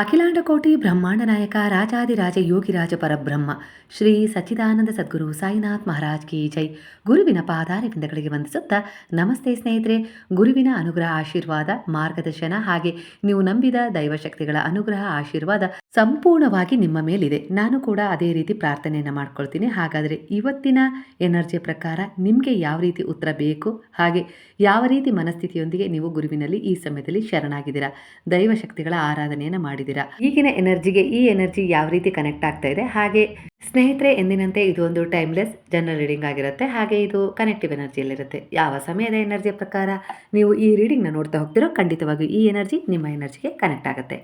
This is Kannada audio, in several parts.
ಅಖಿಲಾಂಡ ಕೋಟಿ ಬ್ರಹ್ಮಾಂಡ ನಾಯಕ ರಾಜಾದಿರಾಜ ಯೋಗಿರಾಜ ಪರಬ್ರಹ್ಮ, ಶ್ರೀ ಸಚ್ಚಿದಾನಂದ ಸದ್ಗುರು ಸಾಯಿನಾಥ್ ಮಹಾರಾಜ್ ಕಿ ಜೈ. ಗುರುವಿನ ಪಾದಾರವಿಂದಗಳಿಗೆ ವಂದಿಸುತ್ತಾ ನಮಸ್ತೆ ಸ್ನೇಹಿತರೆ. ಗುರುವಿನ ಅನುಗ್ರಹ, ಆಶೀರ್ವಾದ, ಮಾರ್ಗದರ್ಶನ ಹಾಗೆ ನೀವು ನಂಬಿದ ದೈವಶಕ್ತಿಗಳ ಅನುಗ್ರಹ, ಆಶೀರ್ವಾದ ಸಂಪೂರ್ಣವಾಗಿ ನಿಮ್ಮ ಮೇಲಿದೆ. ನಾನು ಕೂಡ ಅದೇ ರೀತಿ ಪ್ರಾರ್ಥನೆಯನ್ನು ಮಾಡ್ಕೊಳ್ತೀನಿ. ಹಾಗಾದರೆ ಇವತ್ತಿನ ಎನರ್ಜಿ ಪ್ರಕಾರ ನಿಮಗೆ ಯಾವ ರೀತಿ ಉತ್ತರ ಬೇಕು? ಹಾಗೆ ಯಾವ ರೀತಿ ಮನಸ್ಥಿತಿಯೊಂದಿಗೆ ನೀವು ಗುರುವಿನಲ್ಲಿ ಈ ಸಮಯದಲ್ಲಿ ಶರಣಾಗಿದ್ದೀರಾ? ದೈವಶಕ್ತಿಗಳ ಆರಾಧನೆಯನ್ನು ಮಾಡಿದ್ದೀರಾ? ಈಗಿನ ಎನರ್ಜಿಗೆ ಈ ಎನರ್ಜಿ ಯಾವ ರೀತಿ ಕನೆಕ್ಟ್ ಆಗ್ತಾ ಇದೆ? ಹಾಗೆ ಸ್ನೇಹಿತರೆ, ಎಂದಿನಂತೆ ಇದು ಒಂದು ಟೈಮ್ಲೆಸ್ ಜನರಲ್ ರೀಡಿಂಗ್ ಆಗಿರುತ್ತೆ. ಹಾಗೆ ಇದು ಕನೆಕ್ಟಿವ್ ಎನರ್ಜಿಯಲ್ಲಿರುತ್ತೆ ಯಾವ ಸಮಯದ ಎನರ್ಜಿಯ ಪ್ರಕಾರ ನೀವು ಈ ರೀಡಿಂಗ್ನ ನೋಡ್ತಾ ಹೋಗ್ತಿರೋ, ಖಂಡಿತವಾಗಿಯೂ ಈ ಎನರ್ಜಿ ನಿಮ್ಮ ಎನರ್ಜಿಗೆ ಕನೆಕ್ಟ್ ಆಗುತ್ತೆ.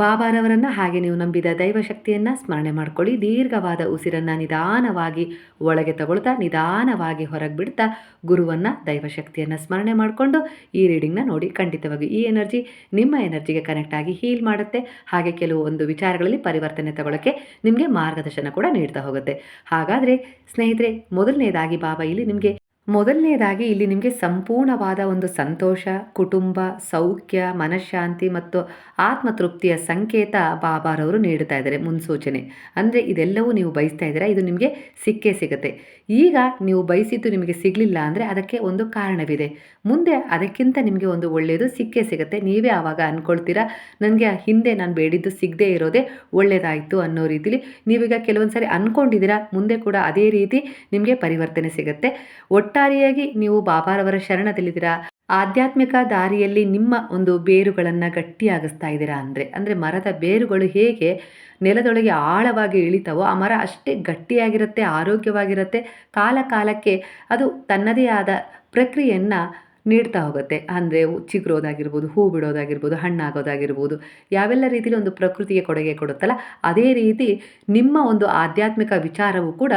ಬಾಬಾರವರನ್ನು ಹಾಗೆ ನೀವು ನಂಬಿದ ದೈವಶಕ್ತಿಯನ್ನು ಸ್ಮರಣೆ ಮಾಡ್ಕೊಳ್ಳಿ. ದೀರ್ಘವಾದ ಉಸಿರನ್ನು ನಿಧಾನವಾಗಿ ಒಳಗೆ ತಗೊಳ್ತಾ, ನಿಧಾನವಾಗಿ ಹೊರಗೆ ಬಿಡ್ತಾ ಗುರುವನ್ನು, ದೈವಶಕ್ತಿಯನ್ನು ಸ್ಮರಣೆ ಮಾಡಿಕೊಂಡು ಈ ರೀಡಿಂಗ್ನ ನೋಡಿ ಖಂಡಿತವಾಗಿ ಈ ಎನರ್ಜಿ ನಿಮ್ಮ ಎನರ್ಜಿಗೆ ಕನೆಕ್ಟ್ ಆಗಿ ಹೀಲ್ ಮಾಡುತ್ತೆ. ಹಾಗೆ ಕೆಲವು ಒಂದು ವಿಚಾರಗಳಲ್ಲಿ ಪರಿವರ್ತನೆ ತಗೊಳ್ಳೋಕ್ಕೆ ನಿಮಗೆ ಮಾರ್ಗದರ್ಶನ ಕೂಡ ನೀಡ್ತಾ ಹೋಗುತ್ತೆ. ಹಾಗಾದರೆ ಸ್ನೇಹಿತರೆ, ಮೊದಲನೇದಾಗಿ ಬಾಬಾ ಇಲ್ಲಿ ನಿಮಗೆ ಮೊದಲನೇದಾಗಿ ಇಲ್ಲಿ ನಿಮಗೆ ಸಂಪೂರ್ಣವಾದ ಒಂದು ಸಂತೋಷ, ಕುಟುಂಬ, ಸೌಖ್ಯ, ಮನಃಶಾಂತಿ ಮತ್ತು ಆತ್ಮತೃಪ್ತಿಯ ಸಂಕೇತ ಬಾಬಾರವರು ನೀಡ್ತಾ ಇದ್ದಾರೆ ಮುನ್ಸೂಚನೆ. ಅಂದರೆ ಇದೆಲ್ಲವೂ ನೀವು ಬಯಸ್ತಾ ಇದ್ದೀರಾ? ಇದು ನಿಮಗೆ ಸಿಕ್ಕೇ ಸಿಗುತ್ತೆ. ಈಗ ನೀವು ಬಯಸಿದ್ದು ನಿಮಗೆ ಸಿಗಲಿಲ್ಲ ಅಂದರೆ ಅದಕ್ಕೆ ಒಂದು ಕಾರಣವಿದೆ. ಮುಂದೆ ಅದಕ್ಕಿಂತ ನಿಮಗೆ ಒಂದು ಒಳ್ಳೆಯದು ಸಿಕ್ಕೇ ಸಿಗುತ್ತೆ. ನೀವೇ ಆವಾಗ ಅಂದ್ಕೊಳ್ತೀರಾ ನನಗೆ ಹಿಂದೆ ನಾನು ಬೇಡಿದ್ದು ಸಿಗದೇ ಇರೋದೇ ಒಳ್ಳೆಯದಾಯಿತು ಅನ್ನೋ ರೀತಿಲಿ ನೀವೀಗ ಕೆಲವೊಂದು ಸಾರಿ ಅಂದ್ಕೊಂಡಿದ್ದೀರಾ ಮುಂದೆ ಕೂಡ ಅದೇ ರೀತಿ ನಿಮಗೆ ಪರಿವರ್ತನೆ ಸಿಗುತ್ತೆ. ಒಟ್ಟಾರೆಯಾಗಿ ನೀವು ಬಾಬಾರವರ ಶರಣದಲ್ಲಿದ್ದೀರಾ? ಆಧ್ಯಾತ್ಮಿಕ ದಾರಿಯಲ್ಲಿ ನಿಮ್ಮ ಒಂದು ಬೇರುಗಳನ್ನು ಗಟ್ಟಿಯಾಗಿಸ್ತಾ ಇದ್ದೀರಾ ಅಂದರೆ? ಅಂದರೆ ಮರದ ಬೇರುಗಳು ಹೇಗೆ ನೆಲದೊಳಗೆ ಆಳವಾಗಿ ಇಳಿತಾವೋ, ಆ ಮರ ಅಷ್ಟೇ ಗಟ್ಟಿಯಾಗಿರುತ್ತೆ, ಆರೋಗ್ಯವಾಗಿರುತ್ತೆ ಕಾಲ ಕಾಲಕ್ಕೆ ಅದು ತನ್ನದೇ ಆದ ಪ್ರಕ್ರಿಯೆಯನ್ನು ನೀಡ್ತಾ ಹೋಗುತ್ತೆ. ಅಂದರೆ ಚಿಗುರೋದಾಗಿರ್ಬೋದು, ಹೂ ಬಿಡೋದಾಗಿರ್ಬೋದು, ಹಣ್ಣಾಗೋದಾಗಿರ್ಬೋದು, ಯಾವೆಲ್ಲ ರೀತಿಯಲ್ಲಿ ಒಂದು ಪ್ರಕೃತಿಗೆ ಕೊಡುಗೆ ಕೊಡುತ್ತಲ್ಲ, ಅದೇ ರೀತಿ ನಿಮ್ಮ ಒಂದು ಆಧ್ಯಾತ್ಮಿಕ ವಿಚಾರವು ಕೂಡ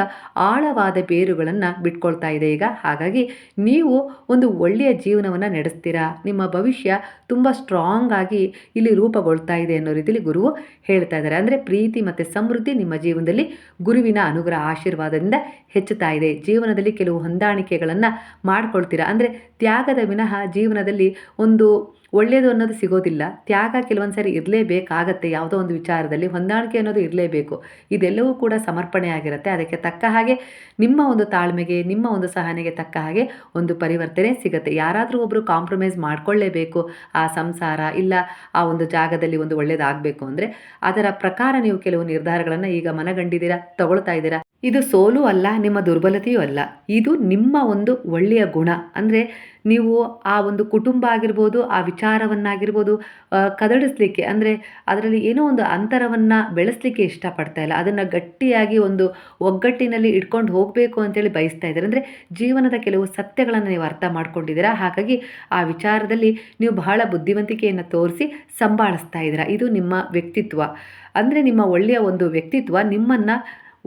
ಆಳವಾದ ಬೇರುಗಳನ್ನು ಬಿಟ್ಕೊಳ್ತಾ ಇದೆ. ಈಗ ಹಾಗಾಗಿ ನೀವು ಒಂದು ಒಳ್ಳೆಯ ಜೀವನವನ್ನು ನಡೆಸ್ತೀರಾ? ನಿಮ್ಮ ಭವಿಷ್ಯ ತುಂಬ ಸ್ಟ್ರಾಂಗ್ ಆಗಿ ಇಲ್ಲಿ ರೂಪುಗೊಳ್ತಾ ಇದೆ ಅನ್ನೋ ರೀತಿಯಲ್ಲಿ ಗುರುವು ಹೇಳ್ತಾ ಇದ್ದಾರೆ. ಅಂದರೆ ಪ್ರೀತಿ ಮತ್ತು ಸಮೃದ್ಧಿ ನಿಮ್ಮ ಜೀವನದಲ್ಲಿ ಗುರುವಿನ ಅನುಗ್ರಹ ಆಶೀರ್ವಾದದಿಂದ ಹೆಚ್ಚುತ್ತಾ ಇದೆ. ಜೀವನದಲ್ಲಿ ಕೆಲವು ಹೊಂದಾಣಿಕೆಗಳನ್ನು ಮಾಡ್ಕೊಳ್ತೀರಾ? ಅಂದರೆ ತ್ಯಾಗದ ವಿನಃ ಜೀವನದಲ್ಲಿ ಒಂದು ಒಳ್ಳೆಯದು ಅನ್ನೋದು ಸಿಗೋದಿಲ್ಲ. ತ್ಯಾಗ ಕೆಲವೊಂದು ಸಾರಿ ಇರಲೇಬೇಕಾಗತ್ತೆ. ಯಾವುದೋ ಒಂದು ವಿಚಾರದಲ್ಲಿ ಹೊಂದಾಣಿಕೆ ಅನ್ನೋದು ಇರಲೇಬೇಕು. ಇದೆಲ್ಲವೂ ಕೂಡ ಸಮರ್ಪಣೆ ಆಗಿರುತ್ತೆ. ಅದಕ್ಕೆ ತಕ್ಕ ಹಾಗೆ ನಿಮ್ಮ ಒಂದು ತಾಳ್ಮೆಗೆ, ನಿಮ್ಮ ಒಂದು ಸಹನೆಗೆ ತಕ್ಕ ಹಾಗೆ ಒಂದು ಪರಿವರ್ತನೆ ಸಿಗುತ್ತೆ. ಯಾರಾದರೂ ಒಬ್ಬರು ಕಾಂಪ್ರಮೈಸ್ ಮಾಡ್ಕೊಳ್ಳೇಬೇಕು. ಆ ಸಂಸಾರ ಇಲ್ಲ, ಆ ಒಂದು ಜಾಗದಲ್ಲಿ ಒಂದು ಒಳ್ಳೆಯದಾಗಬೇಕು ಅಂದರೆ ಅದರ ಪ್ರಕಾರ ನೀವು ಕೆಲವು ನಿರ್ಧಾರಗಳನ್ನು ಈಗ ಮನಗಂಡಿದ್ದೀರಾ, ತಗೊಳ್ತಾ ಇದ್ದೀರಾ. ಇದು ಸೋಲು ಅಲ್ಲ, ನಿಮ್ಮ ದುರ್ಬಲತೆಯೂ ಅಲ್ಲ. ಇದು ನಿಮ್ಮ ಒಂದು ಒಳ್ಳೆಯ ಗುಣ. ಅಂದರೆ ನೀವು ಆ ಒಂದು ಕುಟುಂಬ ಆಗಿರ್ಬೋದು, ಆ ವಿಚಾರವನ್ನಾಗಿರ್ಬೋದು ಕದಡಿಸ್ಲಿಕ್ಕೆ. ಅಂದರೆ ಅದರಲ್ಲಿ ಏನೋ ಒಂದು ಅಂತರವನ್ನು ಬೆಳೆಸಲಿಕ್ಕೆ ಇಷ್ಟಪಡ್ತಾ ಇಲ್ಲ. ಅದನ್ನು ಗಟ್ಟಿಯಾಗಿ ಒಂದು ಒಗ್ಗಟ್ಟಿನಲ್ಲಿ ಇಟ್ಕೊಂಡು ಹೋಗಬೇಕು ಅಂತೇಳಿ ಬಯಸ್ತಾ ಇದ್ದಾರೆ. ಅಂದರೆ ಜೀವನದ ಕೆಲವು ಸತ್ಯಗಳನ್ನು ನೀವು ಅರ್ಥ ಮಾಡ್ಕೊಂಡಿದ್ದೀರಾ? ಹಾಗಾಗಿ ಆ ವಿಚಾರದಲ್ಲಿ ನೀವು ಬಹಳ ಬುದ್ಧಿವಂತಿಕೆಯನ್ನು ತೋರಿಸಿ ಸಂಭಾಳಿಸ್ತಾ ಇದ್ದೀರಾ? ಇದು ನಿಮ್ಮ ವ್ಯಕ್ತಿತ್ವ. ಅಂದರೆ ನಿಮ್ಮ ಒಳ್ಳೆಯ ಒಂದು ವ್ಯಕ್ತಿತ್ವ ನಿಮ್ಮನ್ನು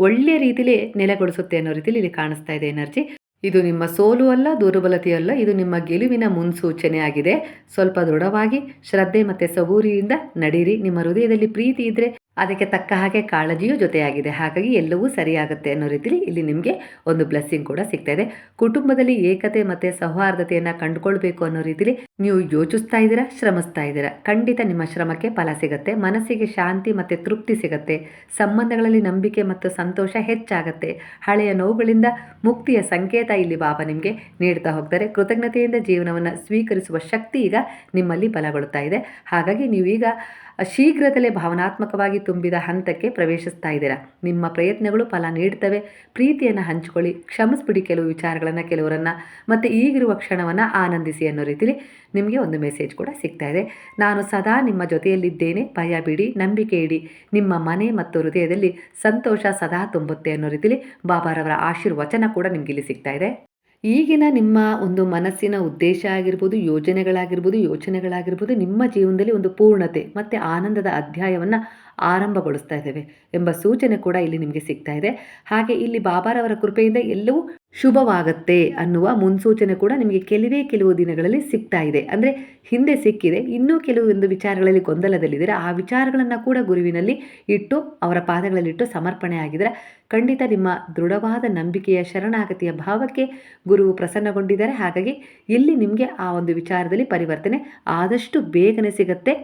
ಒಳ್ಳೆಯ ರೀತಿಯಲ್ಲಿ ನೆಲೆಗೊಳಿಸುತ್ತೆ ಅನ್ನೋ ರೀತಿಯಲ್ಲಿ ಇಲ್ಲಿ ಕಾಣಿಸ್ತಾ ಇದೆ ಎನರ್ಜಿ. ಇದು ನಿಮ್ಮ ಸೋಲು ಅಲ್ಲ ದುರ್ಬಲತೆಯಲ್ಲ ಇದು ನಿಮ್ಮ ಗೆಲುವಿನ ಮುನ್ಸೂಚನೆ ಆಗಿದೆ ಸ್ವಲ್ಪ ದೃಢವಾಗಿ, ಶ್ರದ್ಧೆ ಮತ್ತು ಸಬೂರಿಯಿಂದ ನಡೀರಿ. ನಿಮ್ಮ ಹೃದಯದಲ್ಲಿ ಪ್ರೀತಿ ಇದ್ದರೆ ಅದಕ್ಕೆ ತಕ್ಕ ಹಾಗೆ ಕಾಳಜಿಯೂ ಜೊತೆಯಾಗಿದೆ. ಹಾಗಾಗಿ ಎಲ್ಲವೂ ಸರಿಯಾಗುತ್ತೆ ಅನ್ನೋ ರೀತಿಲಿ ಇಲ್ಲಿ ನಿಮಗೆ ಒಂದು ಬ್ಲೆಸ್ಸಿಂಗ್ ಕೂಡ ಸಿಗ್ತಾ ಇದೆ. ಕುಟುಂಬದಲ್ಲಿ ಏಕತೆ ಮತ್ತು ಸೌಹಾರ್ದತೆಯನ್ನು ಕಂಡುಕೊಳ್ಬೇಕು ಅನ್ನೋ ರೀತಿಲಿ ನೀವು ಯೋಚಿಸ್ತಾ ಇದ್ದೀರಾ, ಶ್ರಮಿಸ್ತಾ ಇದ್ದೀರಾ? ಖಂಡಿತ ನಿಮ್ಮ ಶ್ರಮಕ್ಕೆ ಫಲ ಸಿಗುತ್ತೆ. ಮನಸ್ಸಿಗೆ ಶಾಂತಿ ಮತ್ತು ತೃಪ್ತಿ ಸಿಗುತ್ತೆ. ಸಂಬಂಧಗಳಲ್ಲಿ ನಂಬಿಕೆ ಮತ್ತು ಸಂತೋಷ ಹೆಚ್ಚಾಗುತ್ತೆ. ಹಳೆಯ ನೋವುಗಳಿಂದ ಮುಕ್ತಿಯ ಸಂಕೇತ ಇಲ್ಲಿ ಬಾಬಾ ನಿಮಗೆ ನೀಡ್ತಾ ಹೋಗ್ತಾರೆ. ಕೃತಜ್ಞತೆಯಿಂದ ಜೀವನವನ್ನು ಸ್ವೀಕರಿಸುವ ಶಕ್ತಿ ಈಗ ನಿಮ್ಮಲ್ಲಿ ಬಲಗೊಳ್ತಾ ಇದೆ. ಹಾಗಾಗಿ ನೀವೀಗ ಶೀಘ್ರದಲ್ಲೇ ಭಾವನಾತ್ಮಕವಾಗಿ ತುಂಬಿದ ಹಂತಕ್ಕೆ ಪ್ರವೇಶಿಸ್ತಾ ಇದ್ದೀರಾ? ನಿಮ್ಮ ಪ್ರಯತ್ನಗಳು ಫಲ ನೀಡ್ತವೆ. ಪ್ರೀತಿಯನ್ನು ಹಂಚಿಕೊಳ್ಳಿ. ಕ್ಷಮಿಸ್ಬಿಡಿ ಕೆಲವು ವಿಚಾರಗಳನ್ನು, ಕೆಲವರನ್ನು, ಮತ್ತು ಈಗಿರುವ ಕ್ಷಣವನ್ನು ಆನಂದಿಸಿ ಅನ್ನೋ ರೀತಿಲಿ ನಿಮಗೆ ಒಂದು ಮೆಸೇಜ್ ಕೂಡ ಸಿಗ್ತಾ ಇದೆ. ನಾನು ಸದಾ ನಿಮ್ಮ ಜೊತೆಯಲ್ಲಿದ್ದೇನೆ. ಭಯ ಬಿಡಿ, ನಂಬಿಕೆ ಇಡಿ. ನಿಮ್ಮ ಮನೆ ಮತ್ತು ಹೃದಯದಲ್ಲಿ ಸಂತೋಷ ಸದಾ ತುಂಬುತ್ತೆ ಅನ್ನೋ ರೀತಿಲಿ ಬಾಬಾರವರ ಆಶೀರ್ವಚನ ಕೂಡ ನಿಮಗೆ ಇಲ್ಲಿ ಸಿಗ್ತಾ ಇದೆ. ಈಗಿನ ನಿಮ್ಮ ಒಂದು ಮನಸ್ಸಿನ ಉದ್ದೇಶ ಆಗಿರ್ಬೋದು, ಯೋಜನೆಗಳಾಗಿರ್ಬೋದು, ಯೋಚನೆಗಳಾಗಿರ್ಬೋದು, ನಿಮ್ಮ ಜೀವನದಲ್ಲಿ ಒಂದು ಪೂರ್ಣತೆ ಮತ್ತು ಆನಂದದ ಅಧ್ಯಾಯವನ್ನು ಆರಂಭಗೊಳಿಸ್ತಾ ಇದ್ದೇವೆ ಎಂಬ ಸೂಚನೆ ಕೂಡ ಇಲ್ಲಿ ನಿಮಗೆ ಸಿಗ್ತಾ ಇದೆ. ಹಾಗೆ ಇಲ್ಲಿ ಬಾಬಾರವರ ಕೃಪೆಯಿಂದ ಎಲ್ಲವೂ ಶುಭವಾಗತ್ತೆ ಅನ್ನುವ ಮುನ್ಸೂಚನೆ ಕೂಡ ನಿಮಗೆ ಕೆಲವೇ ಕೆಲವು ದಿನಗಳಲ್ಲಿ ಸಿಗ್ತಾ ಇದೆ. ಅಂದರೆ ಹಿಂದೆ ಸಿಕ್ಕಿದೆ, ಇನ್ನೂ ಕೆಲವೊಂದು ವಿಚಾರಗಳಲ್ಲಿ ಗೊಂದಲದಲ್ಲಿದ್ದರೆ, ಆ ವಿಚಾರಗಳನ್ನು ಕೂಡ ಗುರುವಿನಲ್ಲಿ ಇಟ್ಟು, ಅವರ ಪಾದಗಳಲ್ಲಿಟ್ಟು ಸಮರ್ಪಣೆ ಆಗಿದರೆ ಖಂಡಿತ ನಿಮ್ಮ ದೃಢವಾದ ನಂಬಿಕೆಯ ಶರಣಾಗತಿಯ ಭಾವಕ್ಕೆ ಗುರುವು ಪ್ರಸನ್ನಗೊಂಡಿದ್ದಾರೆ. ಹಾಗಾಗಿ ಇಲ್ಲಿ ನಿಮಗೆ ಆ ಒಂದು ವಿಚಾರದಲ್ಲಿ ಪರಿವರ್ತನೆ ಆದಷ್ಟು ಬೇಗನೆ ಸಿಗುತ್ತೆ.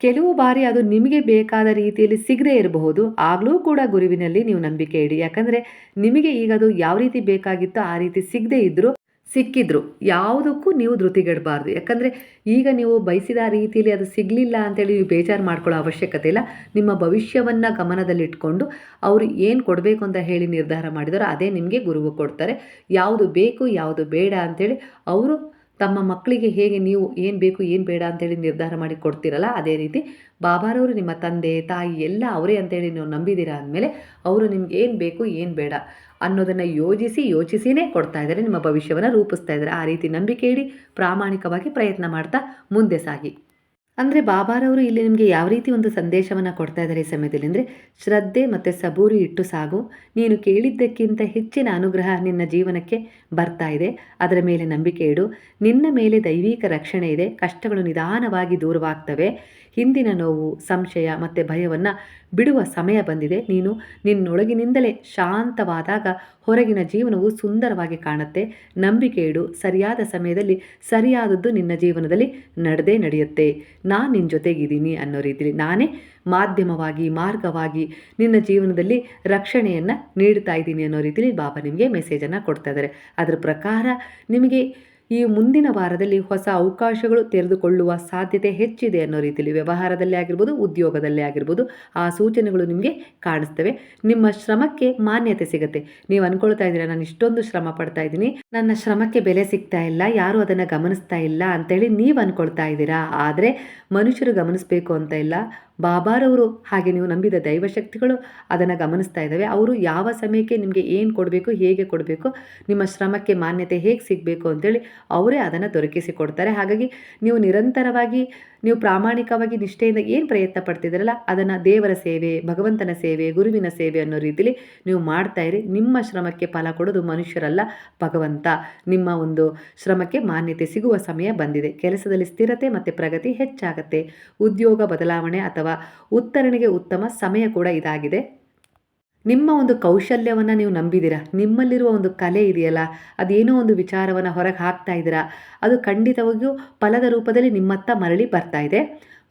ಕೆಲವು ಬಾರಿ ಅದು ನಿಮಗೆ ಬೇಕಾದ ರೀತಿಯಲ್ಲಿ ಸಿಗದೇ ಇರಬಹುದು. ಆಗಲೂ ಕೂಡ ಗುರುವಿನಲ್ಲಿ ನೀವು ನಂಬಿಕೆ ಇಡಿ. ಯಾಕಂದರೆ ನಿಮಗೆ ಈಗ ಅದು ಯಾವ ರೀತಿ ಬೇಕಾಗಿತ್ತೋ ಆ ರೀತಿ ಸಿಗದೇ ಇದ್ದರೂ ಸಿಕ್ಕಿದ್ರು. ಯಾವುದಕ್ಕೂ ನೀವು ಧೃತಿಗೆಡಬಾರ್ದು. ಯಾಕಂದರೆ ಈಗ ನೀವು ಬಯಸಿದ ರೀತಿಯಲ್ಲಿ ಅದು ಸಿಗಲಿಲ್ಲ ಅಂತೇಳಿ ನೀವು ಬೇಜಾರು ಮಾಡ್ಕೊಳ್ಳೋ ಅವಶ್ಯಕತೆ ಇಲ್ಲ. ನಿಮ್ಮ ಭವಿಷ್ಯವನ್ನು ಗಮನದಲ್ಲಿಟ್ಕೊಂಡು ಅವರು ಏನು ಕೊಡಬೇಕು ಅಂತ ಹೇಳಿ ನಿರ್ಧಾರ ಮಾಡಿದಾರೋ ಅದೇ ನಿಮಗೆ ಗುರುವು ಕೊಡ್ತಾರೆ. ಯಾವುದು ಬೇಕು, ಯಾವುದು ಬೇಡ ಅಂತೇಳಿ ಅವರು ತಮ್ಮ ಮಕ್ಕಳಿಗೆ ಹೇಗೆ ನೀವು ಏನು ಬೇಕು ಏನು ಬೇಡ ಅಂತೇಳಿ ನಿರ್ಧಾರ ಮಾಡಿ ಕೊಡ್ತೀರಲ್ಲ, ಅದೇ ರೀತಿ ಬಾಬಾರವರು ನಿಮ್ಮ ತಂದೆ, ತಾಯಿ ಎಲ್ಲ ಅವರೇ ಅಂತೇಳಿ ನೀವು ನಂಬಿದ್ದೀರಾ ಅಂದಮೇಲೆ ಅವರು ನಿಮ್ಗೆ ಏನು ಬೇಕು ಏನು ಬೇಡ ಅನ್ನೋದನ್ನು ಯೋಜಿಸಿ ಯೋಚಿಸಿನೇ ಕೊಡ್ತಾ ಇದ್ದಾರೆ, ನಿಮ್ಮ ಭವಿಷ್ಯವನ್ನು ರೂಪಿಸ್ತಾ ಇದ್ದಾರೆ. ಆ ರೀತಿ ನಂಬಿಕೆ ಇಡಿ, ಪ್ರಾಮಾಣಿಕವಾಗಿ ಪ್ರಯತ್ನ ಮಾಡ್ತಾ ಮುಂದೆ ಸಾಗಿ. ಅಂದರೆ ಬಾಬಾರವರು ಇಲ್ಲಿ ನಿಮಗೆ ಯಾವ ರೀತಿ ಒಂದು ಸಂದೇಶವನ್ನು ಕೊಡ್ತಾ ಇದ್ದಾರೆ ಈ ಸಮಯದಲ್ಲಿ? ಅಂದರೆ ಶ್ರದ್ಧೆ ಮತ್ತು ಸಬೂರು ಇಟ್ಟು ಸಾಗು. ನೀನು ಕೇಳಿದ್ದಕ್ಕಿಂತ ಹೆಚ್ಚಿನ ಅನುಗ್ರಹ ನಿನ್ನ ಜೀವನಕ್ಕೆ ಬರ್ತಾ ಇದೆ. ಅದರ ಮೇಲೆ ನಂಬಿಕೆ ಇಡು. ನಿನ್ನ ಮೇಲೆ ದೈವಿಕ ರಕ್ಷಣೆ ಇದೆ. ಕಷ್ಟಗಳು ನಿಧಾನವಾಗಿ ದೂರವಾಗ್ತವೆ. ಹಿಂದಿನ ನೋವು, ಸಂಶಯ ಮತ್ತು ಭಯವನ್ನು ಬಿಡುವ ಸಮಯ ಬಂದಿದೆ. ನೀನು ನಿನ್ನೊಳಗಿನಿಂದಲೇ ಶಾಂತವಾದಾಗ ಹೊರಗಿನ ಜೀವನವು ಸುಂದರವಾಗಿ ಕಾಣುತ್ತೆ. ನಂಬಿಕೆ ಇಡು. ಸರಿಯಾದ ಸಮಯದಲ್ಲಿ ಸರಿಯಾದದ್ದು ನಿನ್ನ ಜೀವನದಲ್ಲಿ ನಡೆದೇ ನಡೆಯುತ್ತೆ. ನಾನು ನಿನ್ನ ಜೊತೆಗಿದ್ದೀನಿ ಅನ್ನೋ ರೀತಿಯಲ್ಲಿ ನಾನೇ ಮಾಧ್ಯಮವಾಗಿ, ಮಾರ್ಗವಾಗಿ ನಿನ್ನ ಜೀವನದಲ್ಲಿ ರಕ್ಷಣೆಯನ್ನು ನೀಡ್ತಾ ಇದ್ದೀನಿ ಅನ್ನೋ ರೀತಿಯಲ್ಲಿ ಬಾಬಾ ನಿಮಗೆ ಮೆಸೇಜನ್ನು ಕೊಡ್ತಾ ಇದ್ದಾರೆ. ಅದರ ಪ್ರಕಾರ ನಿಮಗೆ ಈ ಮುಂದಿನ ವಾರದಲ್ಲಿ ಹೊಸ ಅವಕಾಶಗಳು ತೆರೆದುಕೊಳ್ಳುವ ಸಾಧ್ಯತೆ ಹೆಚ್ಚಿದೆ ಅನ್ನೋ ರೀತಿಯಲ್ಲಿ ವ್ಯವಹಾರದಲ್ಲೇ ಆಗಿರ್ಬೋದು, ಉದ್ಯೋಗದಲ್ಲೇ ಆಗಿರ್ಬೋದು ಆ ಸೂಚನೆಗಳು ನಿಮಗೆ ಕಾಣಿಸ್ತವೆ. ನಿಮ್ಮ ಶ್ರಮಕ್ಕೆ ಮಾನ್ಯತೆ ಸಿಗುತ್ತೆ. ನೀವು ಅನ್ಕೊಳ್ತಾ ಇದ್ದೀರಾ, ನಾನು ಇಷ್ಟೊಂದು ಶ್ರಮ ಪಡ್ತಾ ಇದ್ದೀನಿ, ನನ್ನ ಶ್ರಮಕ್ಕೆ ಬೆಲೆ ಸಿಗ್ತಾ ಇಲ್ಲ, ಯಾರು ಅದನ್ನು ಗಮನಿಸ್ತಾ ಇಲ್ಲ ಅಂತೇಳಿ ನೀವು ಅನ್ಕೊಳ್ತಾ ಇದ್ದೀರಾ? ಆದರೆ ಮನುಷ್ಯರು ಗಮನಿಸಬೇಕು ಅಂತ ಇಲ್ಲ. ಬಾಬಾರವರು ಹಾಗೆ ನೀವು ನಂಬಿದ ದೈವಶಕ್ತಿಗಳು ಅದನ್ನು ಗಮನಿಸ್ತಾ ಇದ್ದಾವೆ. ಅವರು ಯಾವ ಸಮಯಕ್ಕೆ ನಿಮಗೆ ಏನು ಕೊಡಬೇಕು, ಹೇಗೆ ಕೊಡಬೇಕು, ನಿಮ್ಮ ಶ್ರಮಕ್ಕೆ ಮಾನ್ಯತೆ ಹೇಗೆ ಸಿಗಬೇಕು ಅಂತೇಳಿ ಅವರೇ ಅದನ್ನು ದೊರಕಿಸಿಕೊಡ್ತಾರೆ ಹಾಗಾಗಿ ನೀವು ನಿರಂತರವಾಗಿ ನೀವು ಪ್ರಾಮಾಣಿಕವಾಗಿ ನಿಷ್ಠೆಯಿಂದ ಏನು ಪ್ರಯತ್ನ ಪಡ್ತಿದ್ದೀರಲ್ಲ, ಅದನ್ನು ದೇವರ ಸೇವೆ, ಭಗವಂತನ ಸೇವೆ, ಗುರುವಿನ ಸೇವೆ ಅನ್ನೋ ರೀತಿಲಿ ನೀವು ಮಾಡ್ತಾ ಇರಿ. ನಿಮ್ಮ ಶ್ರಮಕ್ಕೆ ಫಲ ಕೊಡೋದು ಮನುಷ್ಯರಲ್ಲ, ಭಗವಂತ. ನಿಮ್ಮ ಒಂದು ಶ್ರಮಕ್ಕೆ ಮಾನ್ಯತೆ ಸಿಗುವ ಸಮಯ ಬಂದಿದೆ. ಕೆಲಸದಲ್ಲಿ ಸ್ಥಿರತೆ ಮತ್ತು ಪ್ರಗತಿ ಹೆಚ್ಚಾಗುತ್ತೆ. ಉದ್ಯೋಗ ಬದಲಾವಣೆ ಅಥವಾ ಉತ್ತರಣೆಗೆ ಉತ್ತಮ ಸಮಯ ಕೂಡ ಇದಾಗಿದೆ. ನಿಮ್ಮ ಒಂದು ಕೌಶಲ್ಯವನ್ನು ನೀವು ನಂಬಿದ್ದೀರಾ? ನಿಮ್ಮಲ್ಲಿರುವ ಒಂದು ಕಲೆ ಇದೆಯಲ್ಲ, ಅದೇನೋ ಒಂದು ವಿಚಾರವನ್ನು ಹೊರಗೆ ಹಾಕ್ತಾ ಇದ್ದೀರಾ? ಅದು ಖಂಡಿತವಾಗಿಯೂ ಫಲದ ರೂಪದಲ್ಲಿ ನಿಮ್ಮತ್ತ ಮರಳಿ ಬರ್ತಾ ಇದೆ.